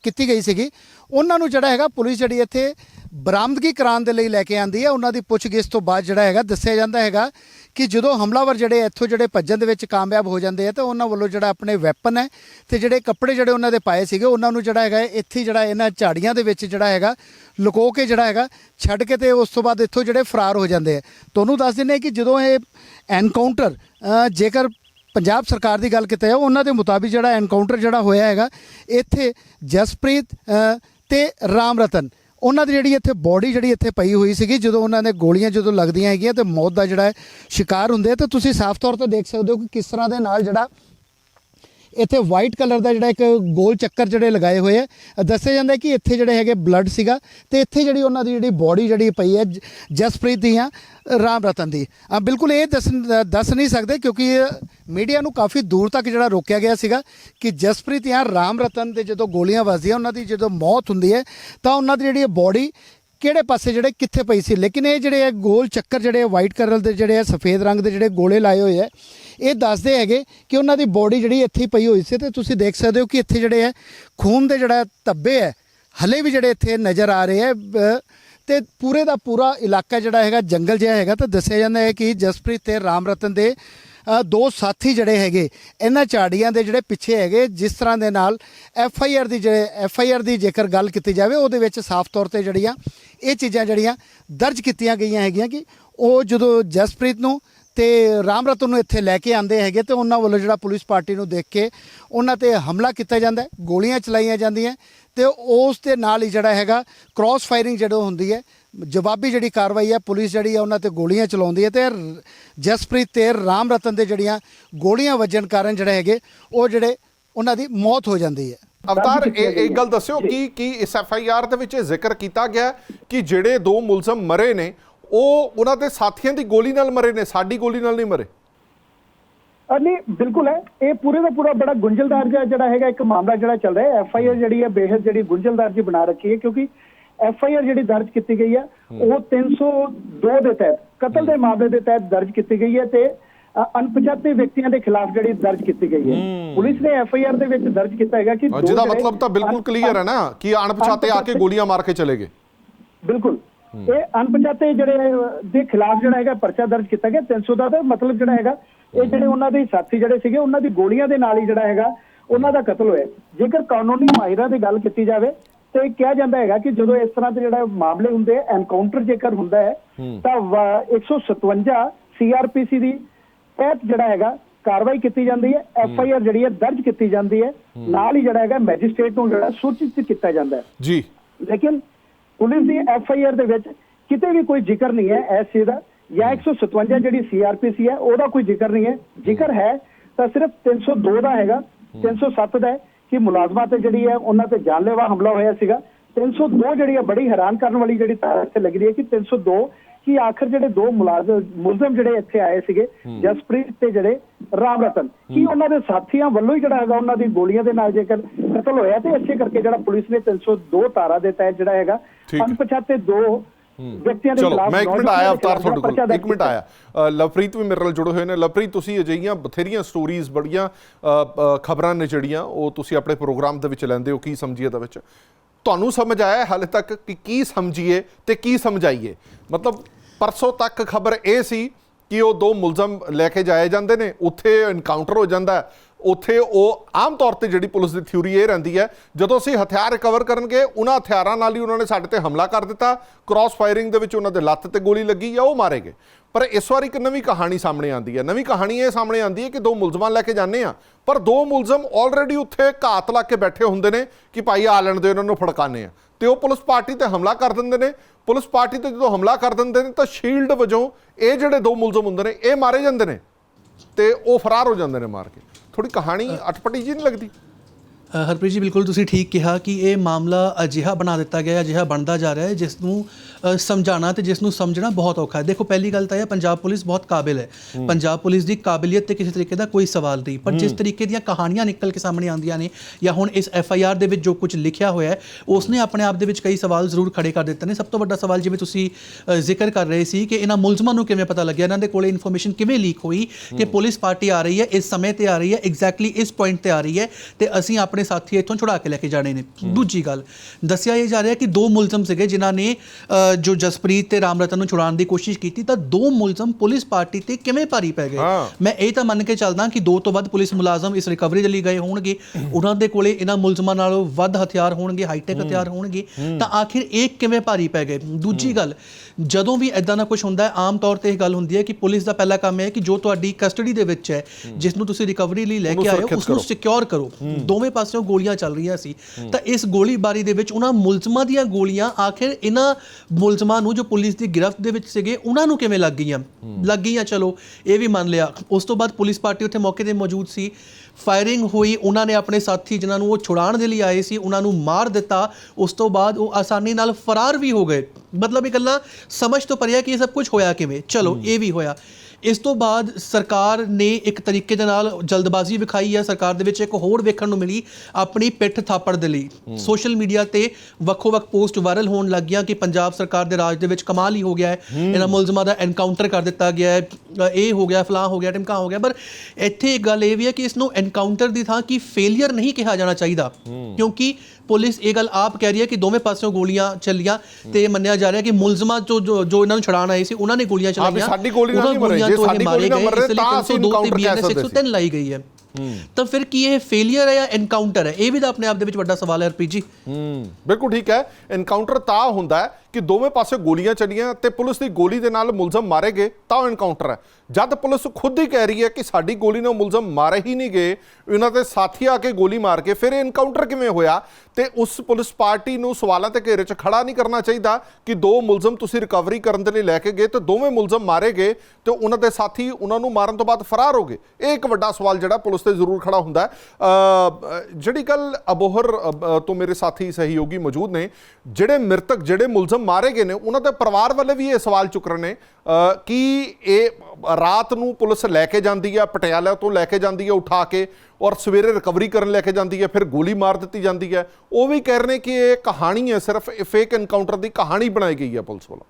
ਕੀਤੀ ਗਈ ਸੀਗੀ, ਉਹਨਾਂ ਨੂੰ ਜਿਹੜਾ ਹੈਗਾ ਪੁਲਿਸ ਜਿਹੜੀ ਇੱਥੇ ਬਰਾਮਦਗੀ ਕਰਾਉਣ ਦੇ ਲਈ ਲੈ ਕੇ ਆਂਦੀ ਹੈ, ਉਹਨਾਂ ਦੀ ਪੁੱਛਗਿੱਛ ਤੋਂ ਬਾਅਦ ਜਿਹੜਾ ਹੈਗਾ ਦੱਸਿਆ ਜਾਂਦਾ ਹੈਗਾ ਕਿ ਜਦੋਂ ਹਮਲਾਵਰ ਜਿਹੜੇ ਇੱਥੋਂ ਜਿਹੜੇ ਭੱਜਣ ਦੇ ਵਿੱਚ ਕਾਮਯਾਬ ਹੋ ਜਾਂਦੇ ਆ ਤਾਂ ਉਹਨਾਂ ਵੱਲੋਂ ਜਿਹੜਾ ਆਪਣੇ ਵੈਪਨ ਹੈ ਤੇ ਜਿਹੜੇ ਕੱਪੜੇ ਜਿਹੜੇ ਉਹਨਾਂ ਦੇ ਪਾਏ ਸੀਗੇ ਉਹਨਾਂ ਨੂੰ ਜਿਹੜਾ ਹੈਗਾ ਇੱਥੇ ਜਿਹੜਾ ਇਹਨਾਂ ਝਾੜੀਆਂ ਦੇ ਵਿੱਚ ਜਿਹੜਾ ਹੈਗਾ ਲੁਕੋ ਕੇ ਜਿਹੜਾ ਹੈਗਾ ਛੱਡ ਕੇ ਤੇ ਉਸ ਤੋਂ ਬਾਅਦ ਇੱਥੋਂ ਜਿਹੜੇ ਫਰਾਰ ਹੋ ਜਾਂਦੇ ਆ। ਤੁਹਾਨੂੰ ਦੱਸ ਦਿੰਦੇ ਕਿ ਜਦੋਂ ਇਹ ਐਨਕਾਊਂਟਰ ਜੇਕਰ ਪੰਜਾਬ ਸਰਕਾਰ ਦੀ ਗੱਲ ਕੀਤੀ ਹੈ ਉਹਨਾਂ ਦੇ ਮੁਤਾਬਿਕ ਜਿਹੜਾ ਐਨਕਾਊਂਟਰ ਜਿਹੜਾ ਹੋਇਆ ਹੈਗਾ ਇੱਥੇ ਜਸਪ੍ਰੀਤ ਅ, ਤੇ ਰਾਮ ਰਤਨ। ਉਹਨਾਂ ਦੀ ਜਿਹੜੀ ਇੱਥੇ ਬੋਡੀ ਜਿਹੜੀ ਇੱਥੇ ਪਈ ਹੋਈ ਸੀਗੀ, ਜਦੋਂ ਉਹਨਾਂ ਨੇ ਗੋਲੀਆਂ ਜਦੋਂ ਲੱਗਦੀਆਂ ਹੈਗੀਆਂ ਤੇ ਮੌਤ ਦਾ ਜਿਹੜਾ ਹੈ ਸ਼ਿਕਾਰ ਹੁੰਦੇ ਆ, ਤੇ ਤੁਸੀਂ ਸਾਫ਼ ਤੌਰ ਤੇ ਦੇਖ ਸਕਦੇ ਹੋ ਕਿ ਕਿਸ ਤਰ੍ਹਾਂ ਦੇ ਨਾਲ ਜਿਹੜਾ ਇੱਥੇ ਵਾਈਟ ਕਲਰ ਦਾ ਜਿਹੜਾ ਇੱਕ ਗੋਲ ਚੱਕਰ ਜਿਹੜੇ ਲਗਾਏ ਹੋਏ ਆ। ਦੱਸਿਆ ਜਾਂਦਾ ਕਿ ਇੱਥੇ ਜਿਹੜੇ ਹੈਗੇ ਬਲੱਡ ਸੀਗਾ ਤੇ ਇੱਥੇ ਜਿਹੜੀ ਉਹਨਾਂ ਦੀ ਜਿਹੜੀ ਬਾਡੀ ਜਿਹੜੀ ਪਈ ਹੈ, ਜ- ਜਸਪ੍ਰੀਤ ਦੀਆਂ ਰਾਮ ਰਤਨ ਦੀ। ਆ ਬਿਲਕੁਲ ਇਹ ਦੱਸ ਦੱਸ ਨਹੀਂ ਸਕਦੇ ਕਿਉਂਕਿ ਮੀਡੀਆ ਨੂੰ ਕਾਫੀ ਦੂਰ ਤੱਕ ਜਿਹੜਾ ਰੋਕਿਆ ਗਿਆ ਸੀਗਾ ਕਿ ਜਸਪ੍ਰੀਤ ਜਾਂ ਰਾਮ ਰਤਨ ਦੇ ਜਦੋਂ ਗੋਲੀਆਂ ਵੱਜਦੀਆਂ, ਉਹਨਾਂ ਦੀ ਜਦੋਂ ਮੌਤ ਹੁੰਦੀ ਹੈ, ਤਾਂ ਉਹਨਾਂ ਦੀ ਜਿਹੜੀ ਬਾਡੀ ਕਿਹੜੇ ਪਾਸੇ ਜਿਹੜੇ ਕਿੱਥੇ ਪਈ ਸੀ? ਲੇਕਿਨ ਇਹ ਜਿਹੜੇ ਆ ਗੋਲ ਚੱਕਰ ਜਿਹੜੇ ਵਾਈਟ ਕਲਰ ਦੇ ਜਿਹੜੇ ਆ ਸਫੇਦ ਰੰਗ ਦੇ ਜਿਹੜੇ ਗੋਲੇ ਲਾਏ ਹੋਏ ਆ, ਇਹ ਦੱਸਦੇ ਹੈਗੇ ਕਿ ਉਹਨਾਂ ਦੀ ਬੋਡੀ ਜਿਹੜੀ ਇੱਥੇ ਹੀ ਪਈ ਹੋਈ ਸੀ ਤੇ ਤੁਸੀਂ ਦੇਖ ਸਕਦੇ ਹੋ ਕਿ ਇੱਥੇ ਜਿਹੜੇ ਆ ਖੂਨ ਦੇ ਜਿਹੜਾ ਧੱਬੇ ਹੈ ਹਲੇ ਵੀ ਜਿਹੜੇ ਇੱਥੇ ਨਜ਼ਰ ਆ ਰਹੇ ਆ ਬ- ਤੇ ਪੂਰੇ ਦਾ ਪੂਰਾ ਇਲਾਕਾ ਜਿਹੜਾ ਹੈਗਾ ਜੰਗਲ ਜਿਹਾ ਹੈਗਾ ਤਾਂ ਦੱਸਿਆ ਜਾਂਦਾ ਹੈ ਕਿ ਜਸਪ੍ਰੀਤ ਤੇ ਰਾਮ ਰਤਨ ਦੇ ਦੋ ਸਾਥੀ ਜਿਹੜੇ ਹੈਗੇ, ਇਹਨਾਂ ਝਾੜੀਆਂ ਦੇ ਜਿਹੜੇ ਪਿੱਛੇ ਹੈਗੇ, ਜਿਸ ਤਰ੍ਹਾਂ ਦੇ ਨਾਲ ਐਫ ਆਈ ਆਰ ਦੀ ਜਿਹੜੇ ਐਫ ਆਈ ਆਰ ਦੀ ਜੇਕਰ ਗੱਲ ਕੀਤੀ ਜਾਵੇ, ਉਹਦੇ ਵਿੱਚ ਸਾਫ਼ ਤੌਰ ਤੇ ਜਿਹੜੀਆਂ ਇਹ ਚੀਜ਼ਾਂ ਜਿਹੜੀਆਂ ਦਰਜ ਕੀਤੀਆਂ ਗਈਆਂ ਹੈਗੀਆਂ ਕਿ ਉਹ ਜਦੋਂ ਜਸਪ੍ਰੀਤ ਨੂੰ ਤੇ ਰਾਮ ਰਤਨ ਨੂੰ ਇੱਥੇ ਲੈ ਕੇ ਆਂਦੇ ਹੈਗੇ, ਤੇ ਉਹਨਾਂ ਵੱਲੋਂ ਜਿਹੜਾ ਪੁਲਿਸ ਪਾਰਟੀ ਨੂੰ ਦੇਖ ਕੇ ਉਹਨਾਂ ਤੇ ਹਮਲਾ ਕੀਤਾ ਜਾਂਦਾ ਗੋਲੀਆਂ ਚਲਾਈਆਂ ਜਾਂਦੀਆਂ ਤੇ ਉਸ ਦੇ ਨਾਲ ਹੀ ਜਿਹੜਾ ਹੈਗਾ ਕ੍ਰਾਸ ਫਾਇਰਿੰਗ ਜਦੋਂ ਹੁੰਦੀ ਹੈ ਜਵਾਬੀ ਜਿਹੜੀ ਕਾਰਵਾਈ ਹੈ ਪੁਲਿਸ ਜਿਹੜੀ ਹੈ ਉਹਨਾਂ ਤੇ ਗੋਲੀਆਂ ਚਲਾਉਂਦੀ ਹੈ ਤੇ ਜਸਪ੍ਰੀਤ ਤੇ ਰਾਮ ਰਤਨ ਦੇ ਜਿਹੜੀਆਂ ਗੋਲੀਆਂ ਵੱਜਣ ਕਾਰਨ ਜਿਹੜੇ ਹੈਗੇ ਉਹ ਜਿਹੜੇ ਉਹਨਾਂ ਦੀ ਮੌਤ ਹੋ ਜਾਂਦੀ ਹੈ। ਅਵਤਾਰ ਇਹ ਇੱਕ ਗੱਲ ਦੱਸਿਓ ਕਿ ਕੀ ਇਸ ਐਫ ਆਈ ਆਰ ਦੇ ਵਿੱਚ ਇਹ ਜ਼ਿਕਰ ਕੀਤਾ ਗਿਆ ਕਿ ਜਿਹੜੇ ਦੋ ਮੁਲਜ਼ਮ ਮਰੇ ਨੇ ਉਹ ਉਹਨਾਂ ਦੇ ਸਾਥੀਆਂ ਦੀ ਗੋਲੀ ਨਾਲ ਮਰੇ ਨੇ ਸਾਡੀ ਗੋਲੀ ਨਾਲ ਨਹੀਂ ਮਰੇ? ਨਹੀਂ ਬਿਲਕੁਲ ਹੈ। ਇਹ ਪੂਰੇ ਦਾ ਪੂਰਾ ਬੜਾ ਗੁੰਝਲਦਾਰ ਜਿਹਾ ਜਿਹੜਾ ਹੈਗਾ ਇੱਕ ਮਾਮਲਾ ਜਿਹੜਾ ਚੱਲ ਰਿਹਾ ਹੈ। ਐਫ ਆਈ ਆਰ ਜਿਹੜੀ ਹੈ ਬੇਹਦ ਜਿਹੜੀ ਗੁੰਝਲਦਾਰ ਜੀ ਬਣਾ ਰੱਖੀ ਹੈ ਕਿਉਂਕਿ ਐਫ ਆਈ ਆਰ ਜਿਹੜੀ ਦਰਜ ਕੀਤੀ ਗਈ ਹੈ ਉਹ 302 ਦੇ ਤਹਿਤ ਕਤਲ ਦੇ ਮਾਮਲੇ ਦੇ ਤਹਿਤ ਦਰਜ ਕੀਤੀ ਗਈ ਹੈ ਤੇ ਅਣਪਛਾਤੇ ਵਿਅਕਤੀਆਂ ਦੇ ਖਿਲਾਫ ਜਿਹੜੀ ਦਰਜ ਕੀਤੀ ਗਈ ਹੈ। ਪੁਲਿਸ ਨੇ ਐਫ ਆਈ ਆਰ ਦੇ ਵਿੱਚ ਦਰਜ ਕੀਤਾ ਹੈਗਾ ਕਿ ਜਿਹਦਾ ਮਤਲਬ ਤਾਂ ਬਿਲਕੁਲ ਕਲੀਅਰ ਹੈ ਨਾ ਕਿ ਅਣਪਛਾਤੇ ਆ ਕੇ ਗੋਲੀਆਂ ਮਾਰ ਕੇ ਚਲੇ ਗਏ। ਬਿਲਕੁਲ। ਇਹ ਅਣਪਛਾਤੇ ਜਿਹੜੇ ਦੇ ਖਿਲਾਫ ਜਿਹੜਾ ਹੈਗਾ ਪਰਚਾ ਦਰਜ ਕੀਤਾ ਗਿਆ 300 ਦਾ ਤਾਂ ਮਤਲਬ ਜਿਹੜਾ ਹੈਗਾ ਇਹ ਜਿਹੜੇ ਉਹਨਾਂ ਦੇ ਸਾਥੀ ਜਿਹੜੇ ਸੀਗੇ ਉਹਨਾਂ ਦੀ ਗੋਲੀਆਂ ਦੇ ਨਾਲ ਹੀ ਜਿਹੜਾ ਹੈਗਾ ਉਹਨਾਂ ਦਾ ਕਤਲ ਹੋਇਆ। ਜੇਕਰ ਕਾਨੂੰਨੀ ਮਾਹਿਰਾਂ ਦੀ ਗੱਲ ਕੀਤੀ ਜਾਵੇ ਤੇ ਕਿਹਾ ਜਾਂਦਾ ਹੈਗਾ ਕਿ ਜਦੋਂ ਇਸ ਤਰ੍ਹਾਂ ਦੇ ਜਿਹੜਾ ਮਾਮਲੇ ਹੁੰਦੇ ਐਨਕਾਊਂਟਰ ਜੇਕਰ ਹੁੰਦਾ ਹੈ ਤਾਂ ਵ- 157 ਸੀਆਰਪੀਸੀ ਦੀ ਤਹਿਤ ਜਿਹੜਾ ਹੈਗਾ ਕਾਰਵਾਈ ਕੀਤੀ ਜਾਂਦੀ ਹੈ ਐਫ ਆਈ ਆਰ ਜਿਹੜੀ ਹੈ ਦਰਜ ਕੀਤੀ ਜਾਂਦੀ ਹੈ। ਨਾਲ ਹੀ ਜਿਹੜਾ ਹੈਗਾ ਮੈਜਿਸਟ੍ਰੇਟ ਨੂੰ ਜਿਹੜਾ ਸੂਚਿਤ ਕੀਤਾ ਜਾਂਦਾ ਹੈ। ਜੀ। ਲੇਕਿਨ ਪੁਲਿਸ ਦੀ ਐਫ ਆਈ ਆਰ ਦੇ ਵਿੱਚ ਕਿਤੇ ਵੀ ਕੋਈ ਜ਼ਿਕਰ ਨਹੀਂ ਹੈ ਇਸ ਚੀਜ਼ ਦਾ ਜਾਂ 157 ਜਿਹੜੀ ਸੀਆਰਪੀਸੀ ਹੈ ਉਹਦਾ ਕੋਈ ਜ਼ਿਕਰ ਨਹੀਂ ਹੈ। ਜ਼ਿਕਰ ਹੈ ਤਾਂ ਸਿਰਫ 302 ਦਾ ਹੈਗਾ 307 ਦਾ ਹੈ। ਕਿ ਮੁਲਾਜ਼ਮਾਂ ਤੇ ਜਿਹੜੀ ਹੈ ਉਹਨਾਂ ਤੇ ਜਾਨਲੇਵਾ ਹਮਲਾ ਹੋਇਆ ਸੀਗਾ। 302 ਜਿਹੜੀ ਹੈ ਬੜੀ ਹੈਰਾਨ ਕਰਨ ਵਾਲੀ ਜਿਹੜੀ ਤਾਰ ਇੱਥੇ ਲੱਗ ਰਹੀ ਹੈ ਕਿ 302 ਕਿ ਆਖਰ ਜਿਹੜੇ ਦੋ ਮੁਲਾਜ਼ਮ ਮੁਲਜ਼ਮ ਜਿਹੜੇ ਇੱਥੇ ਆਏ ਸੀਗੇ ਜਸਪ੍ਰੀਤ ਤੇ ਜਿਹੜੇ ਰਾਮ ਰਤਨ ਕੀ ਉਹਨਾਂ ਦੇ ਸਾਥੀਆਂ ਵੱਲੋਂ ਹੀ ਜਿਹੜਾ ਹੈਗਾ ਉਹਨਾਂ ਦੀ ਗੋਲੀਆਂ ਦੇ ਨਾਲ ਜੇਕਰ ਕਤਲ ਹੋਇਆ ਤੇ ਇਸੇ ਕਰਕੇ ਜਿਹੜਾ ਪੁਲਿਸ ਨੇ 302 ਤਾਰਾ ਦੇ ਤਹਿਤ ਜਿਹੜਾ ਹੈਗਾ। ਅਣਪਛਾਤੇ ਦੋ ਵਿਅਕਤੀਆਂ ਦੇ ਖਿਲਾਫ ਮੈਂ ਇੱਕ ਮਿੰਟ ਆਇਆ ਅਵਤਾਰ ਤੁਹਾਡੇ ਕੋਲ। ਇੱਕ ਮਿੰਟ। ਆਇਆ। ਲਵਪ੍ਰੀਤ ਵੀ ਮੇਰੇ ਨਾਲ ਜੁੜੇ ਹੋਏ ਨੇ। ਲਵਪ੍ਰੀਤ ਤੁਸੀਂ ਅਜਿਹੀਆਂ ਬਥੇਰੀਆਂ ਸਟੋਰੀਜ਼ ਬੜੀਆਂ ਖਬਰਾਂ ਨੇ ਜਿਹੜੀਆਂ ਉਹ ਤੁਸੀਂ ਆਪਣੇ ਪ੍ਰੋਗਰਾਮ ਦੇ ਵਿੱਚ ਲੈਂਦੇ ਹੋ ਕੀ ਸਮਝੀਏ ਦਾ ਵਿੱਚ? ਤੁਹਾਨੂੰ ਸਮਝ ਆਇਆ ਹਾਲੇ ਤੱਕ ਕਿ ਕੀ ਸਮਝੀਏ ਤੇ ਕੀ ਸਮਝਾਈਏ? ਮਤਲਬ ਪਰਸੋਂ ਤੱਕ ਖਬਰ ਇਹ ਸੀ ਕਿ ਉਹ ਦੋ ਮੁਲਜ਼ਮ ਲੈ ਕੇ ਜਾਏ ਜਾਂਦੇ ਨੇ ਉੱਥੇ ਐਨਕਾਊਂਟਰ ਹੋ ਜਾਂਦਾ ਉੱਥੇ ਉਹ ਆਮ ਤੌਰ ਤੇ ਜਿਹੜੀ ਪੁਲਿਸ ਦੀ ਥਿਊਰੀ ਇਹ ਰਹਿੰਦੀ ਹੈ, ਜਦੋਂ ਅਸੀਂ ਹਥਿਆਰ ਰਿਕਵਰ ਕਰਨਗੇ, ਉਹਨਾਂ ਹਥਿਆਰਾਂ ਨਾਲ ਹੀ ਉਹਨਾਂ ਨੇ ਸਾਡੇ ਤੇ ਹਮਲਾ ਕਰ ਦਿੱਤਾ ਕ੍ਰਾਸ ਫਾਇਰਿੰਗ ਦੇ ਵਿੱਚ ਉਹਨਾਂ ਦੇ ਲੱਤ ਤੇ ਗੋਲੀ ਲੱਗੀ ਜਾਂ ਉਹ ਮਾਰੇ ਗਏ। ਪਰ ਇਸ ਵਾਰ ਇੱਕ ਨਵੀਂ ਕਹਾਣੀ ਸਾਹਮਣੇ ਆਉਂਦੀ ਹੈ। ਨਵੀਂ ਕਹਾਣੀ ਇਹ ਸਾਹਮਣੇ ਆਉਂਦੀ ਹੈ ਕਿ ਦੋ ਮੁਲਜ਼ਮਾਂ ਲੈ ਕੇ ਜਾਂਦੇ ਆ, ਪਰ ਦੋ ਮੁਲਜ਼ਮ ਆਲਰੇਡੀ ਉੱਥੇ ਘਾਤ ਲਾ ਕੇ ਬੈਠੇ ਹੁੰਦੇ ਨੇ ਕਿ ਭਾਈ ਆ ਲੈਣ ਦੇ ਉਹਨਾਂ ਨੂੰ ਫੜਕਾਣੇ ਆ। ਤੇ ਉਹ ਪੁਲਿਸ ਪਾਰਟੀ ਤੇ ਹਮਲਾ ਕਰ ਦਿੰਦੇ ਨੇ। ਪੁਲਿਸ ਪਾਰਟੀ ਤੇ ਜਦੋਂ ਹਮਲਾ ਕਰ ਦਿੰਦੇ ਨੇ ਤਾਂ ਸ਼ੀਲਡ ਵਜੋਂ ਇਹ ਜਿਹੜੇ ਦੋ ਮੁਲਜ਼ਮ ਹੁੰਦੇ ਨੇ, ਇਹ ਮਾਰੇ ਜਾਂਦੇ ਨੇ ਤੇ ਉਹ ਫਰਾਰ ਹੋ ਜਾਂਦੇ ਨੇ ਮਾਰ ਕੇ। ਥੋੜੀ ਕਹਾਣੀ ਅਟਪਟੀ ਜੀ ਨਹੀਂ ਲੱਗਦੀ। ਹਰਪ੍ਰੀਤ ਜੀ ਬਿਲਕੁਲ ਤੁਸੀਂ ਠੀਕ ਕਿਹਾ ਕਿ ਇਹ ਮਾਮਲਾ ਅਜਿਹਾ ਬਣਾ ਦਿੱਤਾ ਗਿਆ ਹੈ ਅਜਿਹਾ ਬਣਦਾ ਜਾ ਰਿਹਾ ਹੈ ਜਿਸ ਨੂੰ ਅ, ਸਮਝਾਉਣਾ ਤੇ ਜਿਸ ਨੂੰ ਸਮਝਣਾ ਬਹੁਤ ਔਖਾ ਹੈ। ਦੇਖੋ ਪਹਿਲੀ ਗੱਲ ਤਾਂ ਇਹ ਪੰਜਾਬ ਪੁਲਿਸ ਬਹੁਤ ਕਾਬਿਲ ਹੈ। ਪੰਜਾਬ ਪੁਲਿਸ ਦੀ ਕਾਬਲੀਅਤ ਤੇ ਕਿਸੇ ਤਰੀਕੇ ਦਾ ਕੋਈ ਸਵਾਲ ਨਹੀਂ। ਪਰ ਜਿਸ ਤਰੀਕੇ ਦੀਆਂ ਕਹਾਣੀਆਂ ਨਿਕਲ ਕੇ ਸਾਹਮਣੇ ਆਉਂਦੀਆਂ ਨੇ ਜਾਂ ਹੁਣ ਇਸ ਐਫ ਆਈ ਆਰ ਦੇ ਵਿੱਚ ਜੋ ਕੁਝ ਲਿਖਿਆ ਹੋਇਆ ਹੈ ਉਸਨੇ ਆਪਣੇ ਆਪ ਦੇ ਵਿੱਚ ਕਈ ਸਵਾਲ ਜ਼ਰੂਰ ਖੜੇ ਕਰ ਦਿੱਤੇ ਨੇ। ਸਭ ਤੋਂ ਵੱਡਾ ਸਵਾਲ ਜਿਵੇਂ ਤੁਸੀਂ ਜ਼ਿਕਰ ਕਰ ਰਹੇ ਸੀ ਕਿ ਇਹਨਾਂ ਮੁਲਜ਼ਮਾਂ ਨੂੰ ਕਿਵੇਂ ਪਤਾ ਲੱਗਿਆ? ਇਹਨਾਂ ਦੇ ਕੋਲੇ ਇਨਫੋਰਮੇਸ਼ਨ ਕਿਵੇਂ ਲੀਕ ਹੋਈ ਕਿ ਪੁਲਿਸ ਪਾਰਟੀ ਆ ਰਹੀ ਹੈ ਇਸ ਸਮੇਂ ਤੇ ਆ ਰਹੀ ਹੈ ਐਗਜ਼ੈਕਟਲੀ ਇਸ ਪੁਆਇੰਟ ਤੇ ਆ ਰਹੀ ਹੈ ਤੇ ਅਸੀਂ ਆਪਣੇ ਆਪਣੇ ਸਾਥੀ ਇੱਥੋਂ ਛੁਡਾ ਕੇ ਲੈ ਕੇ ਜਾਣੇ ਨੇ। ਦੂਜੀ ਗੱਲ ਦੱਸਿਆ ਇਹ ਜਾ ਰਿਹਾ ਕਿ ਦੋ ਮੁਲਜ਼ਮ ਸੀਗੇ ਜਿਨ੍ਹਾਂ ਨੇ ਜੋ ਜਸਪ੍ਰੀਤ ਤੇ ਰਾਮਰਤਨ ਨੂੰ ਛੁਡਾਉਣ ਦੀ ਕੋਸ਼ਿਸ਼ ਕੀਤੀ ਤਾਂ ਦੋ ਮੁਲਜ਼ਮ ਪੁਲਿਸ ਪਾਰਟੀ ਤੇ ਕਿਵੇਂ ਭਾਰੀ ਪੈ ਗਏ। ਮੈਂ ਇਹ ਤਾਂ ਮੰਨ ਕੇ ਚੱਲਦਾ ਕਿ ਦੋ ਤੋਂ ਵੱਧ ਪੁਲਿਸ ਮੁਲਾਜ਼ਮ ਇਸ ਰਿਕਵਰੀ ਦੇ ਲਈ ਗਏ ਹੋਣਗੇ। ਉਹਨਾਂ ਦੇ ਕੋਲੇ ਇਹਨਾਂ ਮੁਲਜ਼ਮਾਂ ਨਾਲੋਂ ਵੱਧ ਹਥਿਆਰ ਹੋਣਗੇ ਹਾਈਟੈਕ ਹਥਿਆਰ ਹੋਣਗੇ। ਤਾਂ ਆਖਿਰ ਇਹ ਕਿਵੇਂ ਭਾਰੀ ਪੈ ਗਏ? ਦੂਜੀ ਗੱਲ ਜਦੋਂ ਵੀ ਐਦਾਂ ਦਾ ਕੁਝ ਹੁੰਦਾ ਹੈ ਆਮ ਤੌਰ ਤੇ ਇਹ ਗੱਲ ਹੁੰਦੀ ਹੈ ਕਿ ਪੁਲਿਸ ਦਾ ਪਹਿਲਾ ਕੰਮ ਹੈ ਕਿ ਜੋ ਤੁਹਾਡੀ ਕਸਟਡੀ ਦੇ ਵਿੱਚ ਹੈ ਜਿਸ ਨੂੰ ਤੁਸੀਂ ਰਿਕਵਰੀ ਲਈ ਲੈ ਕੇ ਆਏ ਹੋ ਉਸ ਨੂੰ। ਸਿਕਿਉਰ ਕਰੋ। ਦੋਵੇਂ ਪਾਸਿਓਂ ਗੋਲੀਆਂ ਚੱਲ ਰਹੀਆਂ ਸੀ। ਤਾਂ ਇਸ ਗੋਲੀਬਾਰੀ ਦੇ ਵਿੱਚ ਉਹਨਾਂ ਮੁਲਜ਼ਮਾਂ ਦੀਆਂ ਗੋਲੀਆਂ ਆਖਿਰ ਇਹਨਾਂ ਮੁਲਜ਼ਮਾਂ ਨੂੰ ਜੋ ਪੁਲਿਸ ਦੀ ਗ੍ਰਿਫਤ ਦੇ ਵਿੱਚ ਸੀਗੇ ਉਹਨਾਂ ਨੂੰ ਕਿਵੇਂ ਲੱਗ ਗਈਆਂ? ਲੱਗ ਗਈਆਂ ਚਲੋ ਇਹ ਵੀ ਮੰਨ ਲਿਆ। ਉਸ ਤੋਂ ਬਾਅਦ ਪੁਲਿਸ ਪਾਰਟੀ ਉੱਥੇ ਮੌਕੇ ਤੇ ਮੌਜੂਦ ਸੀ। ਫਾਇਰਿੰਗ ਹੋਈ ਉਹਨਾਂ ਨੇ ਆਪਣੇ ਸਾਥੀ ਜਿਨ੍ਹਾਂ ਨੂੰ ਉਹ ਛੁਡਾਉਣ ਦੇ ਲਈ ਆਏ ਸੀ ਉਹਨਾਂ ਨੂੰ ਮਾਰ ਦਿੱਤਾ। ਉਸ ਤੋਂ ਬਾਅਦ ਉਹ ਆਸਾਨੀ ਨਾਲ ਫਰਾਰ ਵੀ ਹੋ ਗਏ। ਮਤਲਬ ਇਹ ਗੱਲਾਂ ਸਮਝ ਤੋਂ ਪਰਿਆ ਕਿ ਇਹ ਸਭ ਕੁਝ ਹੋਇਆ ਕਿਵੇਂ? ਚਲੋ ਇਹ ਵੀ ਹੋਇਆ। ਇਸ ਤੋਂ ਬਾਅਦ ਸਰਕਾਰ ਨੇ ਇੱਕ ਤਰੀਕੇ ਦੇ ਨਾਲ ਜਲਦਬਾਜ਼ੀ ਵਿਖਾਈ ਹੈ ਸਰਕਾਰ ਦੇ ਵਿੱਚ ਇੱਕ ਹੋਰ ਵੇਖਣ ਨੂੰ ਮਿਲੀ ਆਪਣੀ ਪਿੱਠ ਥਾਪੜ ਦੇ ਲਈ। ਸੋਸ਼ਲ ਮੀਡੀਆ ਤੇ ਵੱਖੋ-ਵੱਖ ਪੋਸਟ ਵਾਇਰਲ ਹੋਣ ਲੱਗੀਆਂ ਕਿ ਪੰਜਾਬ ਸਰਕਾਰ ਦੇ ਰਾਜ ਦੇ ਵਿੱਚ ਕਮਾਲ ਹੀ ਹੋ ਗਿਆ ਹੈ। ਇਹਨਾਂ ਮੁਲਜ਼ਮਾਂ ਦਾ ਐਨਕਾਊਂਟਰ ਕਰ ਦਿੱਤਾ ਗਿਆ ਹੈ। ਇਹ ਹੋ ਗਿਆ ਫਲਾਂ ਹੋ ਗਿਆ ਟਿਮਕਾ ਹੋ ਗਿਆ। ਪਰ ਇੱਥੇ ਇੱਕ ਗੱਲ ਇਹ ਵੀ ਹੈ ਕਿ ਇਸ ਨੂੰ ਐਨਕਾਊਂਟਰ ਦੀ ਥਾਂ ਕੀ ਫੇਲਿਅਰ ਨਹੀਂ ਕਿਹਾ ਜਾਣਾ ਚਾਹੀਦਾ। ਕਿਉਂਕਿ ਪੁਲਿਸ ਇਹ ਗੱਲ ਆਪ ਕਹਿ ਰਹੀ ਹੈ ਕਿ ਦੋਵੇਂ ਪਾਸਿਓਂ ਗੋਲੀਆਂ ਚੱਲੀਆਂ ਤੇ ਇਹ ਮੰਨਿਆ ਜਾ ਰਿਹਾ ਕਿ ਮੁਲਜ਼ਮਾਂ ਜੋ ਜੋ ਇਹਨਾਂ ਨੂੰ ਛੁਡਾਉਣ ਆਏ ਸੀ ਉਹਨਾਂ ਨੇ ਗੋਲੀਆਂ ਚਲਾਈਆਂ। ਸਾਡੀ ਗੋਲੀ ਨਾਲ ਨਹੀਂ ਮਰੇ। ਜੇ ਤੋਂ ਇਹ ਮਾਰੇ ਗਏ, ਇਸ ਲਈ ਤਾਂ ਅਸੀਂ 302 ਤੇ ਸਕਦੇ 103 ਲਾਈ ਗਈ ਹੈ। ਤਾਂ ਫਿਰ ਕੀ ਇਹ ਫੇਲਿਅਰ ਹੈ ਜਾਂ ਐਨਕਾਊਂਟਰ ਹੈ? ਇਹ ਵੀ ਤਾਂ ਆਪਣੇ ਆਪ ਦੇ ਵਿੱਚ ਵੱਡਾ ਸਵਾਲ ਹੈ ਰਪੀਜੀ ਹੂੰ ਬਿਲਕੁਲ ਠੀਕ ਹੈ। ਐਨਕਾਊਂਟਰ ਤਾਂ ਹੁੰਦਾ ਹੈ ਕਿ ਦੋਵੇਂ ਪਾਸੇ ਗੋਲੀਆਂ ਚੱਲੀਆਂ ਤੇ ਪੁਲਿਸ ਦੀ ਗੋਲੀ ਦੇ ਨਾਲ ਮੁਲਜ਼ਮ ਮਾਰੇ ਗਏ, ਤਾਂ ਉਹ ਐਨਕਾਊਂਟਰ ਹੈ। ਜਦ ਪੁਲਿਸ ਖੁਦ ਹੀ ਕਹਿ ਰਹੀ ਹੈ ਕਿ ਸਾਡੀ ਗੋਲੀ ਨਾਲ ਮੁਲਜ਼ਮ ਮਾਰੇ ਹੀ ਨਹੀਂ ਗਏ, ਇਹਨਾਂ ਦੇ ਸਾਥੀ ਆ ਕੇ ਗੋਲੀ ਮਾਰ ਕੇ ਫਿਰ ਇਹ ਐਨਕਾਊਂਟਰ ਕਿਵੇਂ ਹੋਇਆ? ਤੇ ਉਸ ਪੁਲਿਸ ਪਾਰਟੀ ਨੂੰ ਸਵਾਲਾਂ ਤੇ ਘੇਰੇ 'ਚ ਖੜਾ ਨਹੀਂ ਕਰਨਾ ਚਾਹੀਦਾ ਕਿ ਦੋ ਮੁਲਜ਼ਮ ਤੁਸੀਂ ਰਿਕਵਰੀ ਕਰਨ ਦੇ ਲਈ ਲੈ ਕੇ ਗਏ ਤੇ ਦੋਵੇਂ ਮੁਲਜ਼ਮ ਮਾਰੇ ਗਏ ਤੇ ਉਹਨਾਂ ਦੇ ਸਾਥੀ ਉਹਨਾਂ ਨੂੰ ਮਾਰਨ ਤੋਂ ਬਾਅਦ ਫਰਾਰ ਹੋ ਗਏ। ਇਹ ਇੱਕ ਵੱਡਾ ਸਵਾਲ ਜਿਹੜਾ ਪੁਲਿਸ ਤੇ ਜ਼ਰੂਰ ਖੜਾ ਹੁੰਦਾ ਜਿਹੜੀ ਗੱਲ ਅਬੋਹਰ ਤੋਂ ਮੇਰੇ ਸਾਥੀ ਸਹਿਯੋਗੀ ਮੌਜੂਦ ਨੇ, ਜਿਹੜੇ ਮ੍ਰਿਤਕ, ਜਿਹੜੇ ਮੁਲਜ਼ਮ ਮਾਰੇ ਗਏ ਨੇ, ਉਹਨਾਂ ਦੇ ਪਰਿਵਾਰ ਵਾਲੇ ਵੀ ਇਹ ਸਵਾਲ ਚੁੱਕ ਰਹੇ ਨੇ ਕਿ ਇਹ ਰਾਤ ਨੂੰ ਪੁਲਿਸ ਲੈ ਕੇ ਜਾਂਦੀ ਹੈ ਪਟਿਆਲਾ ਤੋਂ ਲੈ ਕੇ ਜਾਂਦੀ ਹੈ ਉਠਾ ਕੇ, ਔਰ ਸਵੇਰੇ ਰਿਕਵਰੀ ਕਰਨ ਲੈ ਕੇ ਜਾਂਦੀ ਹੈ ਫਿਰ ਗੋਲੀ ਮਾਰ ਦਿੱਤੀ ਜਾਂਦੀ ਹੈ ਉਹ ਵੀ ਕਹਿ ਰਹੇ ਨੇ ਕਿ ਇਹ ਕਹਾਣੀ ਹੈ, ਸਿਰਫ ਫੇਕ ਐਨਕਾਊਂਟਰ ਦੀ ਕਹਾਣੀ ਬਣਾਈ ਗਈ ਹੈ ਪੁਲਿਸ ਵੱਲੋਂ।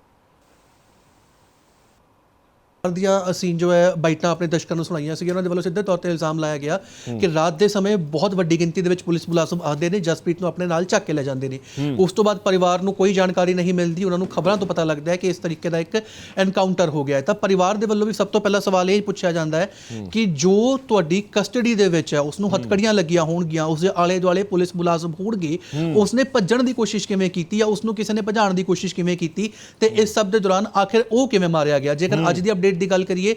ਦੀਆਂ ਅਸੀਂ ਜੋ ਹੈ ਬਾਈਟਾਂ ਆਪਣੇ ਦਰਸ਼ਕਾਂ ਨੂੰ ਸੁਣਾਈਆਂ ਸੀ ਉਹਨਾਂ ਦੇ ਵੱਲੋਂ ਸਿੱਧੇ ਤੌਰ ਤੇ ਇਲਜ਼ਾਮ ਲਾਇਆ ਗਿਆ ਕਿ ਰਾਤ ਦੇ ਸਮੇਂ ਬਹੁਤ ਵੱਡੀ ਗਿਣਤੀ ਦੇ ਵਿੱਚ ਪੁਲਿਸ ਮੁਲਾਜ਼ਮ ਆਉਂਦੇ ਨੇ ਜਸਪ੍ਰੀਤ ਨੂੰ ਆਪਣੇ ਨਾਲ ਚੱਕ ਕੇ ਲੈ ਜਾਂਦੇ ਨੇ। ਉਸ ਤੋਂ ਬਾਅਦ ਪਰਿਵਾਰ ਨੂੰ ਕੋਈ ਜਾਣਕਾਰੀ ਨਹੀਂ ਮਿਲਦੀ ਉਹਨਾਂ ਨੂੰ ਖਬਰਾਂ ਤੋਂ ਪਤਾ ਲੱਗਦਾ ਹੈ ਕਿ ਇਸ ਤਰੀਕੇ ਦਾ ਇੱਕ ਐਨਕਾਊਂਟਰ ਹੋ ਗਿਆ ਹੈ। ਤਾਂ ਪਰਿਵਾਰ ਦੇ ਵੱਲੋਂ ਵੀ ਸਭ ਤੋਂ ਪਹਿਲਾ ਸਵਾਲ ਇਹ ਪੁੱਛਿਆ ਜਾਂਦਾ ਹੈ ਕਿ ਜੋ ਤੁਹਾਡੀ ਕਸਟਡੀ ਦੇ ਵਿੱਚ ਹੈ ਉਸ ਨੂੰ ਹੱਥਕੜੀਆਂ ਲੱਗੀਆਂ ਹੋਣਗੀਆਂ ਉਸ ਦੇ ਆਲੇ ਦੁਆਲੇ ਪੁਲਿਸ ਮੁਲਾਜ਼ਮ ਹੋਣਗੇ ਉਸਨੇ ਭੱਜਣ ਦੀ ਕੋਸ਼ਿਸ਼ ਕਿਵੇਂ ਕੀਤੀ ਜਾਂ ਉਸ ਨੂੰ ਕਿਸੇ ਨੇ ਭਜਾਉਣ ਦੀ ਕੋਸ਼ਿਸ਼ ਕਿਵੇਂ ਕੀਤੀ ਤੇ ਇਸ ਸਭ ਦੇ ਦੌਰਾਨ ਆਖਿਰ ਉਹ ਕਿਵੇਂ ਮਾਰਿਆ ਗਿਆ? ਜੇਕਰ ਅੱਜ ਦੀ ਅਪਡੇਟ ਦੀ ਗੱਲ ਕਰੀਏ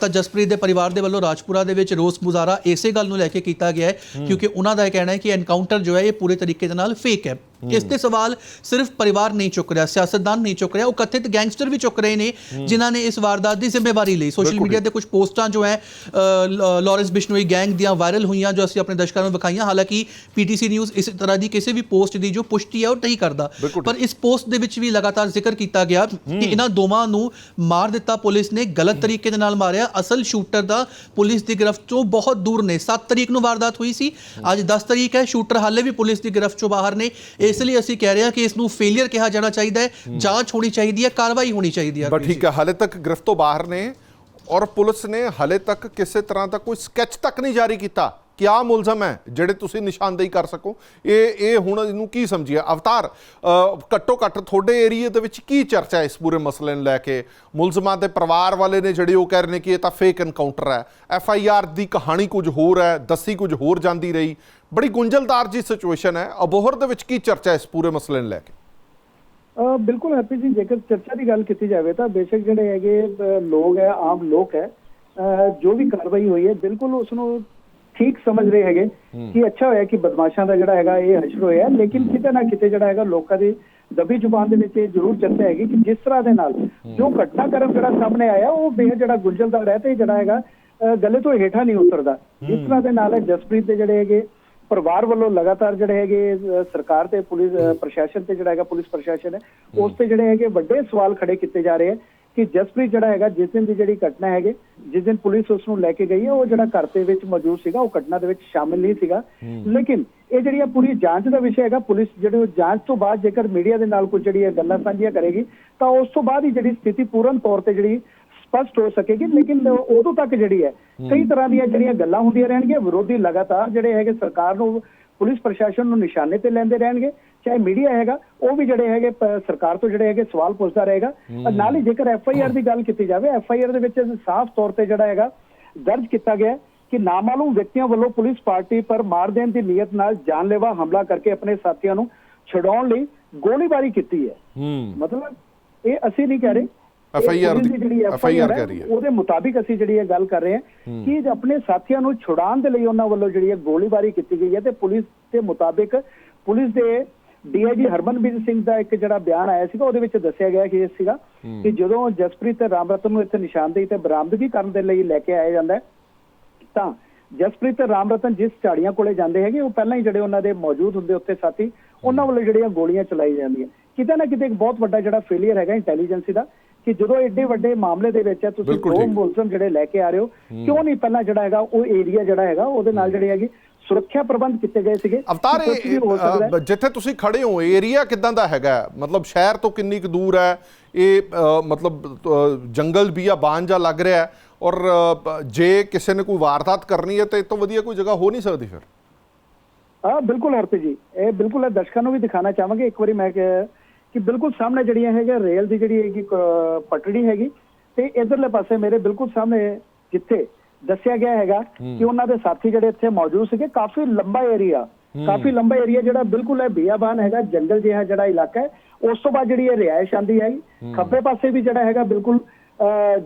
ਤਾਂ ਜਸਪ੍ਰੀਤ ਦੇ ਪਰਿਵਾਰ ਦੇ ਵੱਲੋਂ ਰਾਜਪੁਰਾ ਦੇ ਵਿੱਚ ਰੋਸ ਮੁਜ਼ਾਹਰਾ ਇਸੇ ਗੱਲ ਨੂੰ ਲੈ ਕੇ ਕੀਤਾ ਗਿਆ ਹੈ ਕਿਉਂਕਿ ਉਹਨਾਂ ਦਾ ਇਹ ਕਹਿਣਾ ਹੈ ਕਿ ਐਨਕਾਊਂਟਰ ਜੋ ਹੈ ਇਹ ਪੂਰੇ ਤਰੀਕੇ ਦੇ ਨਾਲ ਫੇਕ ਹੈ। ਇਸ ਤੇ ਸਵਾਲ ਸਿਰਫ ਪਰਿਵਾਰ ਨਹੀਂ ਚੁੱਕ ਰਿਹਾ ਸਿਆਸਤਦਾਨ ਨਹੀਂ ਚੁੱਕ ਰਿਹਾ ਉਹ ਕਥਿਤ ਗੈਂਗਸਟਰ ਵੀ ਚੁੱਕ ਰਹੇ ਨੇ ਜਿਨ੍ਹਾਂ ਨੇ ਇਸ ਵਾਰਦਾਤ ਦੀ ਜ਼ਿੰਮੇਵਾਰੀ ਲਈ। ਸੋਸ਼ਲ ਮੀਡੀਆ ਤੇ ਕੁਝ ਪੋਸਟਾਂ ਜੋ ਹੈ ਲਾਰੈਂਸ ਬਿਸ਼ਨੋਈ ਗੈਂਗ ਦੀਆਂ ਵਾਇਰਲ ਹੋਈਆਂ ਜੋ ਅਸੀਂ ਆਪਣੇ ਦਰਸ਼ਕਾਂ ਨੂੰ ਵਿਖਾਈਆਂ। ਹਾਲਾਂਕਿ ਪੀਟੀਸੀ ਨਿਊਜ਼ ਇਸ ਤਰ੍ਹਾਂ ਦੀ ਕਿਸੇ ਵੀ ਪੋਸਟ ਦੀ ਜੋ ਪੁਸ਼ਟੀ ਹੈ ਉਹ ਨਹੀਂ ਕਰਦਾ। ਪਰ ਇਸ ਪੋਸਟ ਦੇ ਵਿੱਚ ਵੀ ਲਗਾਤਾਰ ਜ਼ਿਕਰ ਕੀਤਾ ਗਿਆ ਕਿ ਇਹਨਾਂ ਦੋਵਾਂ ਨੂੰ ਮਾਰ ਦਿੱਤਾ ਪੁਲਿਸ ਨੇ ਗਲਤ ਤਰੀਕੇ ਦੇ ਨਾਲ ਮਾਰਿਆ। ਅਸਲ ਸ਼ੂਟਰ ਦਾ ਪੁਲਿਸ ਦੀ ਗ੍ਰਿਫਤ ਤੋਂ ਬਹੁਤ ਦੂਰ ਨੇ। 7 ਤਰੀਕ ਨੂੰ ਵਾਰਦਾਤ ਹੋਈ ਸੀ। ਅੱਜ 10 ਤਰੀਕ ਹੈ ਸ਼ੂਟਰ ਹਾਲੇ ਵੀ ਪੁਲਿਸ ਦੀ ਗ੍ਰਿਫਤ ਤੋਂ ਬਾਹਰ ਨੇ। ਇਸ ਲਈ ਅਸੀਂ ਕਹਿ ਰਹੇ ਹਾਂ ਕਿ ਇਸ ਨੂੰ ਫੇਲਿਅਰ ਕਿਹਾ ਜਾਣਾ ਚਾਹੀਦਾ ਹੈ ਜਾਂਚ ਹੋਣੀ ਚਾਹੀਦੀ ਹੈ ਕਾਰਵਾਈ ਹੋਣੀ ਚਾਹੀਦੀ ਹੈ ਬਸ ਠੀਕ ਹੈ ਹਾਲੇ ਤੱਕ ਗ੍ਰਿਫਤ ਤੋਂ ਬਾਹਰ ਨੇ ਔਰ ਪੁਲਿਸ ਨੇ ਹਾਲੇ ਤੱਕ ਕਿਸੇ ਤਰ੍ਹਾਂ ਦਾ ਕੋਈ ਸਕੈਚ ਤੱਕ ਨਹੀਂ ਜਾਰੀ ਕੀਤਾ। ਕਿ ਆਹ ਮੁਲਜ਼ਮ ਹੈ ਜਿਹੜੇ ਤੁਸੀਂ ਨਿਸ਼ਾਨਦੇਹੀ ਕਰ ਸਕੋ? ਇਹ ਇਹ ਹੁਣ ਇਹਨੂੰ ਕੀ ਸਮਝੀਏ? ਅਵਤਾਰ ਘੱਟੋ ਘੱਟ ਤੁਹਾਡੇ ਏਰੀਆ ਦੇ ਵਿੱਚ ਕੀ ਚਰਚਾ ਇਸ ਪੂਰੇ ਮਸਲੇ ਨੂੰ ਲੈ ਕੇ? ਮੁਲਜ਼ਮਾਂ ਦੇ ਪਰਿਵਾਰ ਵਾਲੇ ਨੇ ਜਿਹੜੇ ਉਹ ਕਹਿ ਰਹੇ ਨੇ ਕਿ ਇਹ ਤਾਂ ਫੇਕ ਐਨਕਾਊਂਟਰ ਹੈ। ਐਫ ਆਈ ਆਰ ਦੀ ਕਹਾਣੀ ਕੁਝ ਹੋਰ ਹੈ, ਦੱਸੀ ਕੁਝ ਹੋਰ ਜਾਂਦੀ ਰਹੀ। ਬੜੀ ਗੁੰਝਲਦਾਰ ਜੀ ਸਿਚੁਏਸ਼ਨ ਹੈ। ਅਬੋਹਰ ਦੇ ਵਿੱਚ ਕੀ ਚਰਚਾ ਇਸ ਪੂਰੇ ਮਸਲੇ ਨੂੰ ਲੈ ਕੇ? ਬਿਲਕੁਲ ਹੈਪੀ ਜੀ, ਜੇਕਰ ਚਰਚਾ ਦੀ ਗੱਲ ਕੀਤੀ ਜਾਵੇ ਤਾਂ ਬੇਸ਼ੱਕ ਜਿਹੜੇ ਹੈਗੇ ਲੋਕ ਹੈ, ਆਮ ਲੋਕ ਹੈ ਜੋ ਵੀ ਕਾਰਵਾਈ ਹੋਈ ਹੈ, ਬਿਲਕੁਲ ਉਸ ਨੂੰ ਠੀਕ ਸਮਝ ਰਹੇ ਹੈਗੇ ਕਿ ਅੱਛਾ ਹੋਇਆ ਕਿ ਬਦਮਾਸ਼ਾਂ ਦਾ ਜਿਹੜਾ ਹੈਗਾ ਇਹ ਹਸ਼ਰ ਹੋਇਆ ਲੇਕਿਨ ਕਿਤੇ ਨਾ ਕਿਤੇ ਜਿਹੜਾ ਹੈਗਾ ਲੋਕਾਂ ਦੀ ਦਬੀ ਜ਼ੁਬਾਨ ਦੇ ਵਿੱਚ ਇਹ ਜ਼ਰੂਰ ਚਰਚਾ ਹੈਗੀ ਕਿ ਜਿਸ ਤਰ੍ਹਾਂ ਦੇ ਨਾਲ ਜੋ ਘਟਨਾਕ੍ਰਮ ਜਿਹੜਾ ਸਾਹਮਣੇ ਆਇਆ ਉਹ ਬੇਹਦ ਜਿਹੜਾ ਗੁੰਝਲਦਾਰ ਹੈ ਤੇ ਜਿਹੜਾ ਹੈਗਾ ਗੱਲੇ ਤੋਂ ਹੇਠਾਂ ਨਹੀਂ ਉਤਰਦਾ। ਜਿਸ ਤਰ੍ਹਾਂ ਦੇ ਨਾਲ ਜਸਪ੍ਰੀਤ ਦੇ ਜਿਹੜੇ ਹੈਗੇ ਪਰਿਵਾਰ ਵੱਲੋਂ ਲਗਾਤਾਰ ਜਿਹੜੇ ਹੈਗੇ ਸਰਕਾਰ ਤੇ ਪੁਲਿਸ ਪ੍ਰਸ਼ਾਸਨ ਤੇ ਜਿਹੜਾ ਹੈਗਾ ਪੁਲਿਸ ਪ੍ਰਸ਼ਾਸਨ ਹੈ ਉਸ ਤੇ ਜਿਹੜੇ ਹੈਗੇ ਵੱਡੇ ਸਵਾਲ ਖੜੇ ਕੀਤੇ ਜਾ ਰਹੇ ਹੈ। ਕਿ ਜਸਪ੍ਰੀਤ ਜਿਹੜਾ ਹੈਗਾ ਜਿਸ ਦਿਨ ਦੀ ਜਿਹੜੀ ਘਟਨਾ ਹੈਗੇ ਜਿਸ ਦਿਨ ਪੁਲਿਸ ਉਸ ਨੂੰ ਲੈ ਕੇ ਗਈ ਹੈ ਉਹ ਜਿਹੜਾ ਘਰ ਦੇ ਵਿੱਚ ਮੌਜੂਦ ਸੀਗਾ ਉਹ ਘਟਨਾ ਦੇ ਵਿੱਚ ਸ਼ਾਮਿਲ ਨਹੀਂ ਸੀਗਾ। ਲੇਕਿਨ ਇਹ ਜਿਹੜੀ ਆ ਪੂਰੀ ਜਾਂਚ ਦਾ ਵਿਸ਼ਾ ਹੈਗਾ ਪੁਲਿਸ ਜਿਹੜੇ ਉਹ ਜਾਂਚ ਤੋਂ ਬਾਅਦ ਜੇਕਰ ਮੀਡੀਆ ਦੇ ਨਾਲ ਕੁਝ ਜਿਹੜੀ ਇਹ ਗੱਲਾਂ ਸਾਂਝੀਆਂ ਕਰੇਗੀ ਤਾਂ ਉਸ ਤੋਂ ਬਾਅਦ ਹੀ ਜਿਹੜੀ ਸਥਿਤੀ ਪੂਰਨ ਤੌਰ ਤੇ ਜਿਹੜੀ ਸਪਸ਼ਟ ਹੋ ਸਕੇਗੀ ਲੇਕਿਨ ਉਦੋਂ ਤੱਕ ਜਿਹੜੀ ਹੈ। ਕਈ ਤਰ੍ਹਾਂ ਦੀਆਂ ਜਿਹੜੀਆਂ ਗੱਲਾਂ ਹੁੰਦੀਆਂ ਰਹਿਣਗੀਆਂ ਵਿਰੋਧੀ ਲਗਾਤਾਰ ਜਿਹੜੇ ਹੈਗੇ ਸਰਕਾਰ ਨੂੰ ਪੁਲਿਸ ਪ੍ਰਸ਼ਾਸਨ ਨੂੰ ਨਿਸ਼ਾਨੇ ਤੇ ਲੈਂਦੇ ਰਹਿਣਗੇ ਚਾਹੇ ਮੀਡੀਆ ਹੈਗਾ ਉਹ ਵੀ ਜਿਹੜੇ ਹੈਗੇ ਸਰਕਾਰ ਤੋਂ ਜਿਹੜੇ ਹੈਗੇ ਸਵਾਲ ਪੁੱਛਦਾ ਰਹੇਗਾ। ਨਾਲ ਹੀ ਜੇਕਰ ਐਫ ਆਈ ਆਰ ਦੀ ਗੱਲ ਕੀਤੀ ਜਾਵੇ ਐਫ ਆਈ ਆਰ ਦੇ ਵਿੱਚ ਸਾਫ਼ ਤੌਰ ਤੇ ਜਿਹੜਾ ਹੈਗਾ ਦਰਜ ਕੀਤਾ ਗਿਆ ਕਿ ਨਾਮਾਲੂਮ ਵਿਅਕਤੀਆਂ ਵੱਲੋਂ ਪੁਲਿਸ ਪਾਰਟੀ ਪਰ ਮਾਰ ਦੇਣ ਦੀ ਨੀਅਤ ਨਾਲ ਜਾਨਲੇਵਾ ਹਮਲਾ ਕਰਕੇ ਆਪਣੇ ਸਾਥੀਆਂ ਨੂੰ ਛਡਾਉਣ ਲਈ ਗੋਲੀਬਾਰੀ ਕੀਤੀ ਹੈ। ਮਤਲਬ ਇਹ ਅਸੀਂ ਨਹੀਂ ਕਹਿ ਰਹੇ। ਇਹ FIR ਪੁਲਿਸ ਦੀ- ਜਿਹੜੀ FIR FIR ਕਹਿ ਰਹੀ ਹੈ। ਉਹਦੇ ਮੁਤਾਬਿਕ ਅਸੀਂ ਜਿਹੜੀ ਇਹ ਗੱਲ ਕਰ ਰਹੇ ਹਾਂ ਕਿ ਆਪਣੇ ਸਾਥੀਆਂ ਨੂੰ ਛੁਡਾਉਣ ਦੇ ਲਈ ਉਹਨਾਂ ਵੱਲੋਂ ਜਿਹੜੀ ਹੈ ਗੋਲੀਬਾਰੀ ਕੀਤੀ ਗਈ ਹੈ ਤੇ ਪੁਲਿਸ ਦੇ ਮੁਤਾਬਿਕ ਪੁਲਿਸ ਦੇ ਡੀਆਈਜੀ ਹਰਮਨਵੀਰ ਸਿੰਘ ਦਾ ਇੱਕ ਜਿਹੜਾ ਬਿਆਨ ਆਇਆ ਸੀਗਾ ਉਹਦੇ ਵਿੱਚ ਦੱਸਿਆ ਗਿਆ ਕਿ ਇਹ ਸੀਗਾ ਕਿ ਜਦੋਂ ਜਸਪ੍ਰੀਤ ਤੇ ਰਾਮਰਤਨ ਨੂੰ ਇੱਥੇ ਨਿਸ਼ਾਨਦੇਹੀ ਤੇ ਬਰਾਮਦਗੀ ਕਰਨ ਦੇ ਲਈ ਲੈ ਕੇ ਆਇਆ ਜਾਂਦਾ ਹੈ ਤਾਂ ਜਸਪ੍ਰੀਤ ਤੇ ਰਾਮਰਤਨ ਜਿਸ ਝਾੜੀਆਂ ਕੋਲੇ ਜਾਂਦੇ ਹੈਗੇ ਉਹ ਪਹਿਲਾਂ ਹੀ ਜਿਹੜੇ ਉਹਨਾਂ ਦੇ ਮੌਜੂਦ ਹੁੰਦੇ ਉੱਥੇ ਸਾਥੀ ਉਹਨਾਂ ਵੱਲੋਂ ਜਿਹੜੀਆਂ ਗੋਲੀਆਂ ਚਲਾਈ ਜਾਂਦੀਆਂ। ਕਿਤੇ ਨਾ ਕਿਤੇ ਇੱਕ ਬਹੁਤ ਵੱਡਾ ਜਿਹੜਾ ਫੇਲਿਅਰ ਹੈਗਾ ਇੰਟੈਲੀਜੈਂਸੀ ਦਾ ਕਿ ਜਦੋਂ ਐਡੇ ਵੱਡੇ ਮਾਮਲੇ ਦੇ ਵਿੱਚ ਤੁਸੀਂ ਬਿਲਕੁਲ ਦੋ। ਮੁਲਜ਼ਮ ਜਿਹੜੇ ਲੈ ਕੇ ਆ ਰਹੇ ਹੋ ਕਿਉਂ ਨਹੀਂ ਪਹਿਲਾਂ ਜਿਹੜਾ ਹੈਗਾ ਉਹ ਏਰੀਆ ਜਿਹੜਾ ਹੈਗਾ ਉਹਦੇ ਨਾਲ ਜਿਹੜੇ ਹੈਗੀ ਸੁਰੱਖਿਆ ਪ੍ਰਬੰਧ ਕੀਤੇ ਗਏ ਸੀਗੇ। ਅਵਤਾਰ ਜਿੱਥੇ ਤੁਸੀਂ ਖੜੇ ਹੋ ਏਰੀਆ ਕਿਦਾਂ ਦਾ ਹੈਗਾ? ਮਤਲਬ ਸ਼ਹਿਰ ਤੋਂ ਕਿੰਨੀ ਕੁ ਦੂਰ ਹੈ? ਇਹ ਮਤਲਬ ਜੰਗਲ ਵੀ ਆ ਬਾਂਝਾ ਲੱਗ ਰਿਹਾ ਔਰ ਜੇ ਕਿਸੇ ਨੇ ਕੋਈ ਵਾਰਦਾਤ ਕਰਨੀ ਹੈ ਤਾਂ ਇਹ ਤੋਂ ਵਧੀਆ ਕੋਈ ਜਗ੍ਹਾ ਹੋ ਨਹੀਂ ਸਕਦੀ ਫਿਰ? ਹਾਂ ਬਿਲਕੁਲ ਹਰਪੀ ਜੀ। ਇਹ ਬਿਲਕੁਲ ਇਹ ਦਰਸ਼ਕਾਂ ਨੂੰ ਵੀ ਦਿਖਾਣਾ ਚਾਹਾਂਗੇ। ਇੱਕ ਵਾਰੀ ਮੈਂ ਕਿ ਕਿ ਬਿਲਕੁਲ ਸਾਹਮਣੇ ਜਿਹੜੀਆਂ ਹੈਗਾ ਰੇਲ ਦੀ ਜਿਹੜੀ ਹੈਗੀ ਪਟੜੀ ਹੈਗੀ ਤੇ ਇਧਰਲੇ ਪਾਸੇ ਮੇਰੇ ਬਿਲਕੁਲ ਸਾਹਮਣੇ ਜਿੱਥੇ ਦੱਸਿਆ ਗਿਆ ਹੈਗਾ ਕਿ ਉਹਨਾਂ ਦੇ ਸਾਥੀ ਜਿਹੜੇ ਇੱਥੇ ਮੌਜੂਦ ਸੀਗੇ ਕਾਫੀ ਲੰਬਾ ਏਰੀਆ ਕਾਫੀ ਲੰਬਾ ਏਰੀਆ ਜਿਹੜਾ ਬਿਲਕੁਲ ਹੈ ਬਿਆਬਾਨ ਹੈਗਾ ਜੰਗਲ ਜਿਹਾ ਜਿਹੜਾ ਇਲਾਕਾ ਹੈ। ਉਸ ਤੋਂ ਬਾਅਦ ਜਿਹੜੀ ਇਹ ਰਿਹਾਇਸ਼ ਆਂਦੀ ਹੈ। ਖੱਬੇ ਪਾਸੇ ਵੀ ਜਿਹੜਾ ਹੈਗਾ ਬਿਲਕੁਲ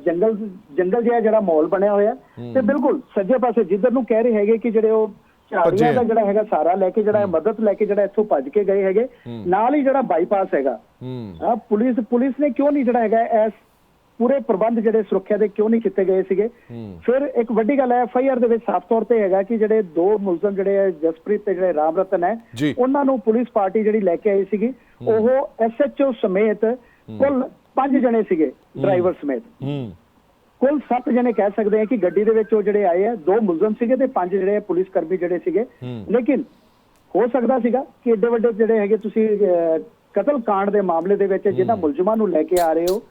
ਜੰਗਲ ਜੰਗਲ ਜਿਹਾ ਜਿਹੜਾ ਮਾਹੌਲ ਬਣਿਆ ਹੋਇਆ। ਤੇ ਬਿਲਕੁਲ ਸੱਜੇ ਪਾਸੇ ਜਿੱਧਰ ਨੂੰ ਕਹਿ ਰਹੇ ਹੈਗੇ ਕਿ ਜਿਹੜੇ ਉਹ ਝਾੜੀਆਂ। ਦਾ ਜਿਹੜਾ ਹੈਗਾ ਸਾਰਾ ਲੈ ਕੇ ਜਿਹੜਾ ਮਦਦ ਲੈ ਕੇ ਜਿਹੜਾ ਇੱਥੋਂ ਭੱਜ ਕੇ ਗਏ ਹੈਗੇ। ਨਾਲ ਹੀ ਜਿਹੜਾ ਬਾਈਪਾਸ ਹੈਗਾ। ਹਾਂ। ਪੁਲਿਸ ਪੁਲਿਸ ਨੇ ਕਿਉਂ ਨਹੀਂ ਜਿਹੜਾ ਹੈਗਾ ਇਸ ਪੂਰੇ ਪ੍ਰਬੰਧ ਜਿਹੜੇ ਸੁਰੱਖਿਆ ਦੇ ਕਿਉਂ ਨਹੀਂ ਕੀਤੇ ਗਏ ਸੀਗੇ? ਫਿਰ ਇੱਕ ਵੱਡੀ ਗੱਲ ਹੈ ਐਫ ਆਈ ਆਰ ਦੇ ਵਿੱਚ ਸਾਫ਼ ਤੌਰ ਤੇ ਹੈਗਾ ਕਿ ਜਿਹੜੇ ਦੋ ਮੁਲਜ਼ਮ ਜਿਹੜੇ ਹੈ, ਜਸਪ੍ਰੀਤ ਤੇ ਜਿਹੜੇ ਰਾਮ ਰਤਨ ਹੈ। ਉਹਨਾਂ ਨੂੰ ਪੁਲਿਸ ਪਾਰਟੀ ਜਿਹੜੀ ਲੈ ਕੇ ਆਈ ਸੀਗੀ। ਉਹ ਐਸ ਐਚ ਓ ਸਮੇਤ ਕੁੱਲ ਪੰਜ ਜਣੇ ਸੀਗੇ ਡਰਾਈਵਰ ਸਮੇਤ। ਕੁੱਲ 7 ਜਣੇ ਕਹਿ ਸਕਦੇ ਆ ਕਿ ਗੱਡੀ ਦੇ ਵਿੱਚ ਉਹ ਜਿਹੜੇ ਆਏ ਆ ਦੋ ਮੁਲਜ਼ਮ ਸੀਗੇ ਤੇ ਪੰਜ ਜਿਹੜੇ ਪੁਲਿਸ ਕਰਮੀ ਜਿਹੜੇ ਸੀਗੇ। ਲੇਕਿਨ ਹੋ ਸਕਦਾ ਸੀਗਾ ਕਿ ਏਡੇ ਵੱਡੇ ਜਿਹੜੇ ਹੈਗੇ ਤੁਸੀਂ ਕਤਲ ਕਾਂਡ ਦੇ ਮਾਮਲੇ ਦੇ ਵਿੱਚ ਜਿਹਨਾਂ ਮੁਲਜ਼ਮਾਂ ਨੂੰ ਲੈ ਕੇ ਆ ਰਹੇ ਹੋ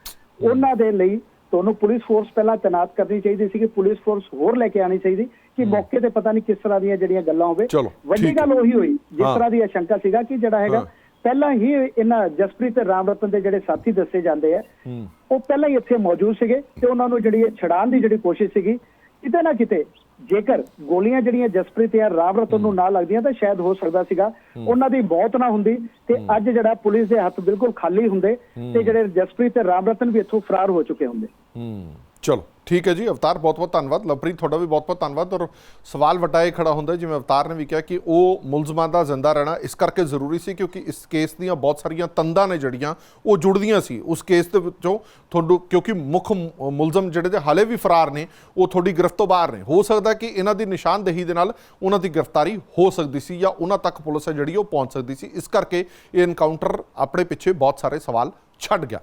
ਉਹਨਾਂ ਦੇ ਲਈ ਤੁਹਾਨੂੰ ਪੁਲਿਸ ਫੋਰਸ ਪਹਿਲਾਂ ਤਾਇਨਾਤ ਕਰਨੀ ਚਾਹੀਦੀ ਸੀ ਕਿ ਪੁਲਿਸ ਫੋਰਸ ਹੋਰ ਲੈ ਕੇ ਆਣੀ ਚਾਹੀਦੀ ਕਿ ਮੌਕੇ ਤੇ ਪਤਾ ਨਹੀਂ ਕਿਸ ਤਰ੍ਹਾਂ ਦੀਆਂ ਜਿਹੜੀਆਂ ਗੱਲਾਂ ਹੋਵੇ ਵੱਡੀ। ਗੱਲ ਉਹੀ ਹੋਈ ਜਿਸ। ਤਰ੍ਹਾਂ ਦੀ ਆਸ਼ੰਕਾ ਸੀਗਾ ਕਿ ਜਿਹੜਾ ਹੈਗਾ। ਪਹਿਲਾਂ ਹੀ ਇਹਨਾਂ ਜਸਪ੍ਰੀਤ ਤੇ ਰਾਮ ਰਤਨ ਦੇ ਜਿਹੜੇ ਸਾਥੀ ਦੱਸੇ ਜਾਂਦੇ ਆ ਉਹ ਪਹਿਲਾਂ ਹੀ ਇੱਥੇ ਮੌਜੂਦ ਸੀਗੇ ਤੇ ਉਹਨਾਂ ਨੂੰ ਜਿਹੜੀ ਇਹ ਛਡਾਣ ਦੀ ਜਿਹੜੀ ਕੋਸ਼ਿਸ਼ ਸੀਗੀ ਕਿਤੇ ਨਾ ਕਿਤੇ ਜੇਕਰ ਗੋਲੀਆਂ ਜਿਹੜੀਆਂ ਜਸਪ੍ਰੀਤ ਜਾਂ ਰਾਮ ਰਤਨ ਨੂੰ ਨਾ ਲੱਗਦੀਆਂ ਤਾਂ ਸ਼ਾਇਦ ਹੋ ਸਕਦਾ ਸੀਗਾ। ਉਹਨਾਂ ਦੀ ਮੌਤ ਨਾ ਹੁੰਦੀ ਤੇ ਅੱਜ ਜਿਹੜਾ ਪੁਲਿਸ ਦੇ ਹੱਥ ਬਿਲਕੁਲ ਖਾਲੀ ਹੁੰਦੇ ਤੇ ਜਿਹੜੇ ਜਸਪ੍ਰੀਤ ਤੇ ਰਾਮ ਰਤਨ ਵੀ ਇੱਥੋਂ ਫਰਾਰ ਹੋ ਚੁੱਕੇ ਹੁੰਦੇ। ਹੂੰ। ਚਲੋ, ਠੀਕ ਹੈ ਜੀ, ਅਵਤਾਰ, ਬਹੁਤ ਬਹੁਤ ਧੰਨਵਾਦ। ਲਵਪ੍ਰੀਤ, ਤੁਹਾਡਾ ਵੀ ਬਹੁਤ ਬਹੁਤ ਧੰਨਵਾਦ ਔਰ ਸਵਾਲ ਵੱਡਾ ਇਹ ਖੜਾ ਹੁੰਦਾ, ਜਿਵੇਂ ਅਵਤਾਰ ਨੇ ਵੀ ਕਿਹਾ ਕਿ ਉਹ ਮੁਲਜ਼ਮਾਂ ਦਾ ਜ਼ਿੰਦਾ ਰਹਿਣਾ ਇਸ ਕਰਕੇ ਜ਼ਰੂਰੀ ਸੀ ਕਿਉਂਕਿ ਇਸ ਕੇਸ ਦੀਆਂ ਬਹੁਤ ਸਾਰੀਆਂ ਤੰਦਾਂ ਨੇ ਜਿਹੜੀਆਂ, ਉਹ ਜੁੜਦੀਆਂ ਸੀ। ਉਸ ਕੇਸ ਦੇ ਵਿੱਚੋਂ ਤੁਹਾਨੂੰ, ਕਿਉਂਕਿ ਮੁੱਖ ਮੁਲਜ਼ਮ ਜਿਹੜੇ ਦੇ ਹਾਲੇ ਵੀ ਫਰਾਰ ਨੇ, ਉਹ ਤੁਹਾਡੀ ਗ੍ਰਿਫਤ ਤੋਂ ਬਾਹਰ ਨੇ। ਹੋ ਸਕਦਾ ਕਿ ਇਹਨਾਂ ਦੀ ਨਿਸ਼ਾਨਦੇਹੀ ਦੇ ਨਾਲ ਉਹਨਾਂ ਦੀ ਗ੍ਰਿਫਤਾਰੀ ਹੋ ਸਕਦੀ ਸੀ ਜਾਂ ਉਹਨਾਂ ਤੱਕ ਪੁਲਿਸ ਹੈ ਜਿਹੜੀ ਉਹ ਪਹੁੰਚ ਸਕਦੀ ਸੀ। ਇਸ ਕਰਕੇ ਇਹ ਐਨਕਾਊਂਟਰ ਆਪਣੇ ਪਿੱਛੇ ਬਹੁਤ ਸਾਰੇ ਸਵਾਲ ਛੱਡ ਗਿਆ।